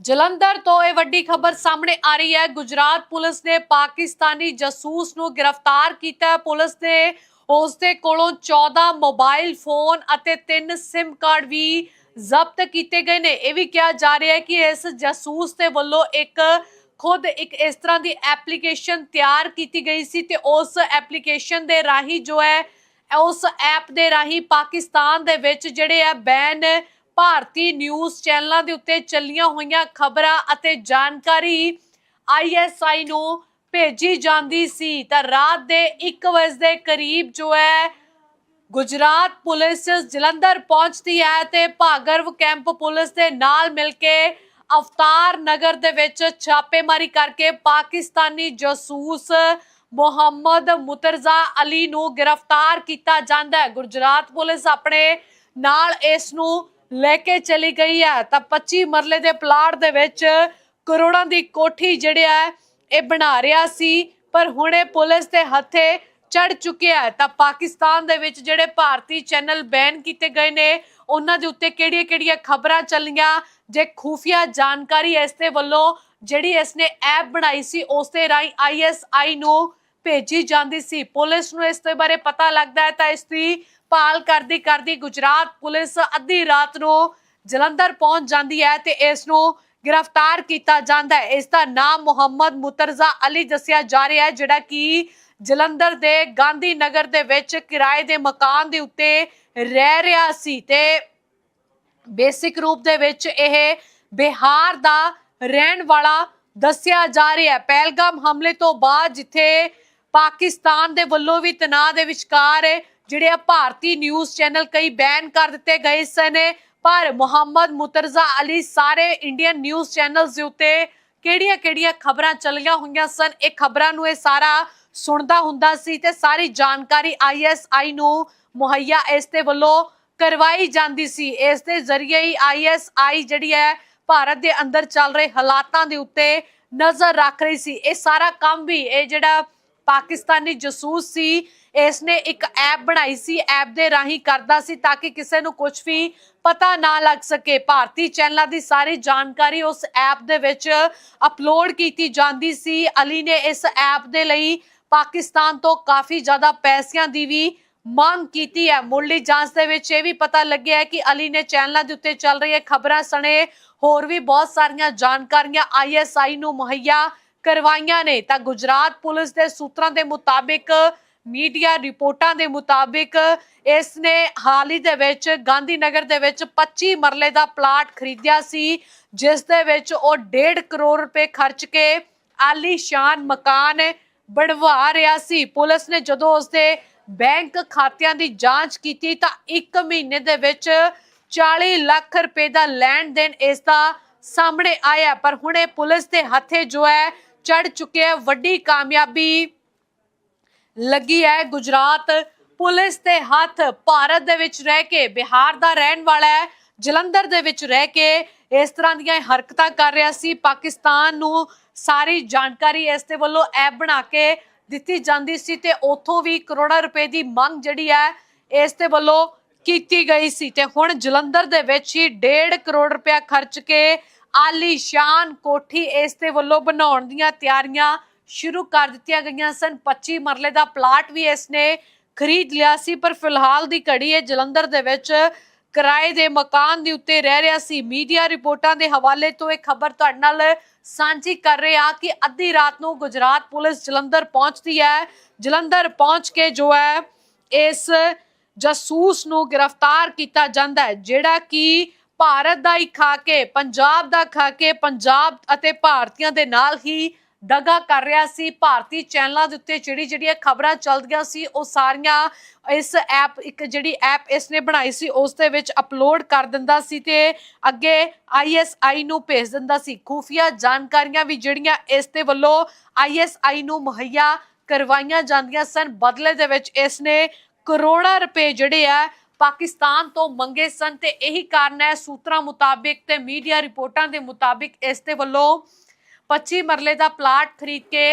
ਜਲੰਧਰ ਤੋਂ ਇਹ ਵੱਡੀ ਖਬਰ ਸਾਹਮਣੇ ਆ ਰਹੀ ਹੈ। ਗੁਜਰਾਤ ਪੁਲਿਸ ਨੇ ਪਾਕਿਸਤਾਨੀ ਜਾਸੂਸ ਨੂੰ ਗ੍ਰਿਫਤਾਰ ਕੀਤਾ ਪੁਲਿਸ ਨੇ ਉਸ ਦੇ ਕੋਲੋਂ 14 ਮੋਬਾਈਲ ਫੋਨ ਅਤੇ 3 SIM ਕਾਰਡ ਵੀ ਜ਼ਬਤ ਕੀਤੇ ਗਏ ਨੇ। ਇਹ ਵੀ ਕਿਹਾ ਜਾ ਰਿਹਾ ਹੈ ਕਿ ਇਸ ਜਾਸੂਸ ਦੇ ਵੱਲੋਂ ਇੱਕ ਖੁਦ ਇੱਕ ਇਸ ਤਰ੍ਹਾਂ ਦੀ ਐਪਲੀਕੇਸ਼ਨ ਤਿਆਰ ਕੀਤੀ ਗਈ ਸੀ ਤੇ ਉਸ ਐਪਲੀਕੇਸ਼ਨ ਦੇ ਰਾਹੀਂ ਜੋ ਹੈ, ਉਸ ਐਪ ਦੇ ਰਾਹੀਂ ਪਾਕਿਸਤਾਨ ਦੇ ਵਿੱਚ ਜਿਹੜੇ ਆ ਬੈਨ ਭਾਰਤੀ ਨਿਊਜ਼ ਚੈਨਲਾਂ ਦੇ ਉੱਤੇ ਚੱਲੀਆਂ ਹੋਈਆਂ ਖਬਰਾਂ ਅਤੇ ਜਾਣਕਾਰੀ ਆਈਐਸਆਈ ਨੂੰ ਭੇਜੀ ਜਾਂਦੀ ਸੀ। ਤਾਂ ਰਾਤ ਦੇ 1 ਵਜੇ ਦੇ ਕਰੀਬ ਜੋ ਹੈ, ਗੁਜਰਾਤ ਪੁਲਿਸ ਜਲੰਧਰ ਪਹੁੰਚਦੀ ਹੈ ਤੇ ਭਾਗਰਵ ਕੈਂਪ ਪੁਲਿਸ ਦੇ ਨਾਲ ਮਿਲ ਕੇ ਅਵਤਾਰ ਨਗਰ ਦੇ ਵਿੱਚ ਛਾਪੇਮਾਰੀ ਕਰਕੇ ਪਾਕਿਸਤਾਨੀ ਜਾਸੂਸ ਮੁਹੰਮਦ ਮੁਤਰਜ਼ਾ ਅਲੀ ਨੂੰ ਗ੍ਰਿਫਤਾਰ ਕੀਤਾ ਜਾਂਦਾ ਹੈ। ਗੁਜਰਾਤ ਪੁਲਿਸ ਆਪਣੇ ਨਾਲ ਇਸ ਨੂੰ ਲੈ ਕੇ ਚਲੀ ਗਈ ਹੈ। ਤਾਂ 25 ਮਰਲੇ ਦੇ ਪਲਾਟ ਦੇ ਵਿੱਚ ਕਰੋੜਾਂ ਦੀ ਕੋਠੀ ਜਿਹੜਿਆ ਹੈ ਇਹ ਬਣਾ ਰਿਹਾ ਸੀ, ਪਰ ਹੁਣੇ ਪੁਲਿਸ ਦੇ ਹੱਥੇ ਚੜ ਚੁੱਕਿਆ ਤਾਂ ਪਾਕਿਸਤਾਨ ਦੇ ਵਿੱਚ ਜਿਹੜੇ ਭਾਰਤੀ ਚੈਨਲ ਬੈਨ ਕੀਤੇ ਗਏ ਨੇ, ਉਹਨਾਂ ਦੇ ਉੱਤੇ ਕਿਹੜੀਆਂ-ਕਿਹੜੀਆਂ ਖਬਰਾਂ ਚੱਲੀਆਂ? ਜੇ ਖੂਫੀਆ ਜਾਣਕਾਰੀ ਇਸ ਦੇ ਵੱਲੋਂ ਜਿਹੜੀ ਇਸ ਨੇ ਐਪ ਬਣਾਈ ਸੀ, ਉਸ ਦੇ ਰਾਹੀਂ ਆਈਐਸਆਈ ਨੂੰ ਭੇਜੀ ਜਾਂਦੀ ਸੀ। ਪੁਲਿਸ ਨੂੰ ਇਸ ਦੇ ਬਾਰੇ ਪਤਾ ਲੱਗਦਾ ਹੈ ਤਾਂ ਇਸ ਦੀ ਭਾਲ ਕਰਦੀ ਕਰਦੀ ਗੁਜਰਾਤ ਪੁਲਿਸ ਅੱਧੀ ਰਾਤ ਨੂੰ ਜਲੰਧਰ ਪਹੁੰਚ ਜਾਂਦੀ ਹੈ ਤੇ ਇਸ ਨੂੰ ਗ੍ਰਿਫਤਾਰ ਕੀਤਾ ਜਾਂਦਾ ਹੈ। ਇਸ ਦਾ ਨਾਮ ਮੁਹੰਮਦ ਮੁਤਰਜ਼ਾ ਅਲੀ ਦੱਸਿਆ ਜਾ ਰਿਹਾ ਹੈ, ਜਿਹੜਾ ਕਿ ਜਲੰਧਰ ਦੇ ਗਾਂਧੀ ਨਗਰ ਦੇ ਵਿੱਚ ਕਿਰਾਏ ਦੇ ਮਕਾਨ ਦੇ ਉੱਤੇ ਰਹਿ ਰਿਹਾ ਸੀ ਤੇ ਬੇਸਿਕ ਰੂਪ ਦੇ ਵਿੱਚ ਇਹ ਬਿਹਾਰ ਦਾ ਰਹਿਣ ਵਾਲਾ ਦੱਸਿਆ ਜਾ ਰਿਹਾ ਹੈ। ਪਹਿਲਗਾਮ ਹਮਲੇ ਤੋਂ ਬਾਅਦ ਜਿੱਥੇ ਪਾਕਿਸਤਾਨ ਦੇ ਵੱਲੋਂ ਵੀ ਤਣਾਅ ਦੇ ਵਿਚਕਾਰ ਜਿਹੜੇ ਆ ਭਾਰਤੀ ਨਿਊਜ਼ ਚੈਨਲ ਕਈ ਬੈਨ ਕਰ ਦਿੱਤੇ ਗਏ ਸਨ ਪਰ ਮੁਹੰਮਦ ਮੁਤਰਜ਼ਾ ਅਲੀ ਸਾਰੇ ਇੰਡੀਅਨ ਨਿਊਜ਼ ਚੈਨਲਸ ਦੇ ਉੱਤੇ ਕਿਹੜੀਆਂ-ਕਿਹੜੀਆਂ ਖਬਰਾਂ ਚੱਲੀਆਂ ਹੋਈਆਂ ਸਨ? ਇਹ ਖਬਰਾਂ ਨੂੰ ਇਹ ਸਾਰਾ ਸੁਣਦਾ ਹੁੰਦਾ ਸੀ ਤੇ ਸਾਰੀ ਜਾਣਕਾਰੀ ਆਈਐਸਆਈ ਨੂੰ ਮੁਹੱਈਆ ਇਸ ਦੇ ਵੱਲੋਂ ਕਰਵਾਈ ਜਾਂਦੀ ਸੀ। ਇਸ ਦੇ ਜ਼ਰੀਏ ਹੀ ਆਈਐਸਆਈ ਜਿਹੜੀ ਹੈ ਭਾਰਤ ਦੇ ਅੰਦਰ ਚੱਲ ਰਹੇ ਹਾਲਾਤਾਂ ਦੇ ਉੱਤੇ ਨਜ਼ਰ ਰੱਖ ਰਹੀ ਸੀ। ਇਹ ਸਾਰਾ ਕੰਮ ਵੀ ਇਹ ਜਿਹੜਾ ਪਾਕਿਸਤਾਨੀ ਜਸੂਸ ਸੀ, ਇਸ ਨੇ ਇੱਕ ਐਪ ਬਣਾਈ ਸੀ, ਐਪ ਦੇ ਰਾਹੀਂ ਕਰਦਾ ਸੀ ਤਾਂ ਕਿ ਕਿਸੇ ਨੂੰ ਕੁਝ ਵੀ ਪਤਾ ਨਾ ਲੱਗ ਸਕੇ। ਭਾਰਤੀ ਚੈਨਲਾਂ ਦੀ ਸਾਰੀ ਜਾਣਕਾਰੀ ਉਸ ਐਪ ਦੇ ਵਿੱਚ ਅਪਲੋਡ ਕੀਤੀ ਜਾਂਦੀ ਸੀ। ਅਲੀ ਨੇ ਇਸ ਐਪ ਦੇ ਲਈ ਪਾਕਿਸਤਾਨ ਤੋਂ ਕਾਫੀ ਜ਼ਿਆਦਾ ਪੈਸਿਆਂ ਦੀ ਵੀ ਮੰਗ ਕੀਤੀ ਹੈ। ਮੁੱਢਲੀ ਜਾਂਚ ਦੇ ਵਿੱਚ ਇਹ ਵੀ ਪਤਾ ਲੱਗਿਆ ਹੈ ਕਿ ਅਲੀ ਨੇ ਚੈਨਲਾਂ ਦੇ ਉੱਤੇ ਚੱਲ ਰਹੀਆਂ ਖਬਰਾਂ ਸਣੇ ਹੋਰ ਵੀ ਬਹੁਤ ਸਾਰੀਆਂ ਜਾਣਕਾਰੀਆਂ ਆਈਐਸਆਈ ਨੂੰ ਮੁਹੱਈਆ ਕਰਵਾਈਆਂ ਨੇ। ਤਾਂ ਗੁਜਰਾਤ ਪੁਲਿਸ ਦੇ ਸੂਤਰਾਂ ਦੇ ਮੁਤਾਬਿਕ ਮੀਡੀਆ ਰਿਪੋਰਟਾਂ ਦੇ ਮੁਤਾਬਿਕ ਇਸ ਨੇ ਹਾਲ ਹੀ ਦੇ ਵਿੱਚ ਗਾਂਧੀ ਨਗਰ ਦੇ ਵਿੱਚ 25 ਮਰਲੇ ਦਾ ਪਲਾਟ ਖਰੀਦਿਆ ਸੀ, ਜਿਸ ਦੇ ਵਿੱਚ ਉਹ 1.5 ਕਰੋੜ ਰੁਪਏ ਖਰਚ ਕੇ ਆਲੀਸ਼ਾਨ ਮਕਾਨ ਬਣਵਾ ਰਿਹਾ ਸੀ। ਪੁਲਿਸ ਨੇ ਜਦੋਂ ਉਸਦੇ ਬੈਂਕ ਖਾਤਿਆਂ ਦੀ ਜਾਂਚ ਕੀਤੀ ਤਾਂ 1 ਮਹੀਨੇ ਦੇ ਵਿੱਚ 40 ਲੱਖ ਰੁਪਏ ਦਾ ਲੈਣ ਦੇਣ ਇਸ ਦਾ ਸਾਹਮਣੇ ਆਇਆ, ਪਰ ਹੁਣੇ ਪੁਲਿਸ ਦੇ ਹੱਥੇ ਜੋ ਹੈ ਚੜ ਚੁੱਕੇ ਹੈ। ਵੱਡੀ ਕਾਮਯਾਬੀ ਲੱਗੀ ਹੈ ਗੁਜਰਾਤ ਪੁਲਿਸ ਦੇ ਹੱਥ। ਭਾਰਤ ਦੇ ਵਿੱਚ ਰਹਿ ਕੇ, ਬਿਹਾਰ ਦਾ ਰਹਿਣ ਵਾਲਾ ਹੈ, ਜਲੰਧਰ ਦੇ ਵਿੱਚ ਰਹਿ ਕੇ ਇਸ ਤਰ੍ਹਾਂ ਦੀਆਂ ਹਰਕਤਾਂ ਕਰ ਰਿਹਾ ਸੀ। ਪਾਕਿਸਤਾਨ ਨੂੰ ਸਾਰੀ ਜਾਣਕਾਰੀ ਇਸ ਦੇ ਵੱਲੋਂ ਐਪ ਬਣਾ ਕੇ ਦਿੱਤੀ ਜਾਂਦੀ ਸੀ ਤੇ ਉਥੋਂ ਵੀ ਕਰੋੜਾਂ ਰੁਪਏ ਦੀ ਮੰਗ ਜਿਹੜੀ ਹੈ ਇਸ ਦੇ ਵੱਲੋਂ ਕੀਤੀ ਗਈ ਸੀ। ਤੇ ਹੁਣ ਜਲੰਧਰ ਦੇ ਵਿੱਚ ਹੀ 1.5 ਕਰੋੜ ਰੁਪਇਆ ਖਰਚ ਕੇ ਆਲੀਸ਼ਾਨ ਕੋਠੀ ਇਸ ਦੇ ਵੱਲੋਂ ਬਣਾਉਣ ਦੀਆਂ ਤਿਆਰੀਆਂ ਸ਼ੁਰੂ ਕਰ ਦਿੱਤੀਆਂ ਗਈਆਂ ਸਨ। 25 ਮਰਲੇ ਦਾ ਪਲਾਟ ਵੀ ਇਸ ਨੇ ਖਰੀਦ ਲਿਆ ਸੀ, ਪਰ ਫਿਲਹਾਲ ਦੀ ਘੜੀ ਇਹ ਜਲੰਧਰ ਦੇ ਵਿੱਚ ਕਿਰਾਏ ਦੇ ਮਕਾਨ ਦੇ ਉੱਤੇ ਰਹਿ ਰਿਹਾ ਸੀ। ਮੀਡੀਆ ਰਿਪੋਰਟਾਂ ਦੇ ਹਵਾਲੇ ਤੋਂ ਇਹ ਖਬਰ ਤੁਹਾਡੇ ਨਾਲ ਸਾਂਝੀ ਕਰ ਰਹੇ ਹਾਂ ਕਿ ਅੱਧੀ ਰਾਤ ਨੂੰ ਗੁਜਰਾਤ ਪੁਲਿਸ ਜਲੰਧਰ ਪਹੁੰਚਦੀ ਹੈ। ਜਲੰਧਰ ਪਹੁੰਚ ਕੇ ਜੋ ਹੈ, ਇਸ ਜਾਸੂਸ ਨੂੰ ਗ੍ਰਿਫਤਾਰ ਕੀਤਾ ਜਾਂਦਾ ਹੈ, ਜਿਹੜਾ ਕਿ ਭਾਰਤ ਦਾ ਹੀ ਖਾ ਕੇ ਪੰਜਾਬ ਦਾ ਖਾ ਕੇ ਪੰਜਾਬ ਅਤੇ ਭਾਰਤੀਆਂ ਦੇ ਨਾਲ ਹੀ ਦਗਾ ਕਰ ਰਿਹਾ ਸੀ ਭਾਰਤੀ ਚੈਨਲਾਂ ਦੇ ਉੱਤੇ। ਜਿਹੜੀ ਜਿਹੜੀਆਂ ਖਬਰਾਂ ਚੱਲਦੀਆਂ ਸੀ, ਉਹ ਸਾਰੀਆਂ ਇਸ ਐਪ, ਇੱਕ ਜਿਹੜੀ ਐਪ ਇਸ ਨੇ ਬਣਾਈ ਸੀ, ਉਸ ਦੇ ਵਿੱਚ ਅਪਲੋਡ ਕਰ ਦਿੰਦਾ ਸੀ ਤੇ ਅੱਗੇ ਆਈਐਸਆਈ ਨੂੰ ਭੇਜ ਦਿੰਦਾ ਸੀ। ਖੂਫੀਆ ਜਾਣਕਾਰੀਆਂ ਵੀ ਜਿਹੜੀਆਂ ਇਸ ਦੇ ਵੱਲੋਂ ਆਈਐਸਆਈ ਨੂੰ ਮੁਹੱਈਆ ਕਰਵਾਈਆਂ ਜਾਂਦੀਆਂ ਸਨ। ਬਦਲੇ ਦੇ ਵਿੱਚ ਇਸ ਨੇ ਕਰੋੜਾਂ ਰੁਪਏ ਜਿਹੜੇ ਆ, ਪਾਕਿਸਤਾਨ ਤੋਂ ਮੰਗੇ ਸਨ ਤੇ ਇਹੀ ਕਾਰਨ ਹੈ। ਸੂਤਰਾਂ ਮੁਤਾਬਿਕ ਤੇ ਮੀਡੀਆ ਰਿਪੋਰਟਾਂ ਦੇ ਮੁਤਾਬਿਕ ਇਸ ਦੇ ਵੱਲੋਂ 25 ਮਰਲੇ ਦਾ ਪਲਾਟ ਖਰੀਦ ਕੇ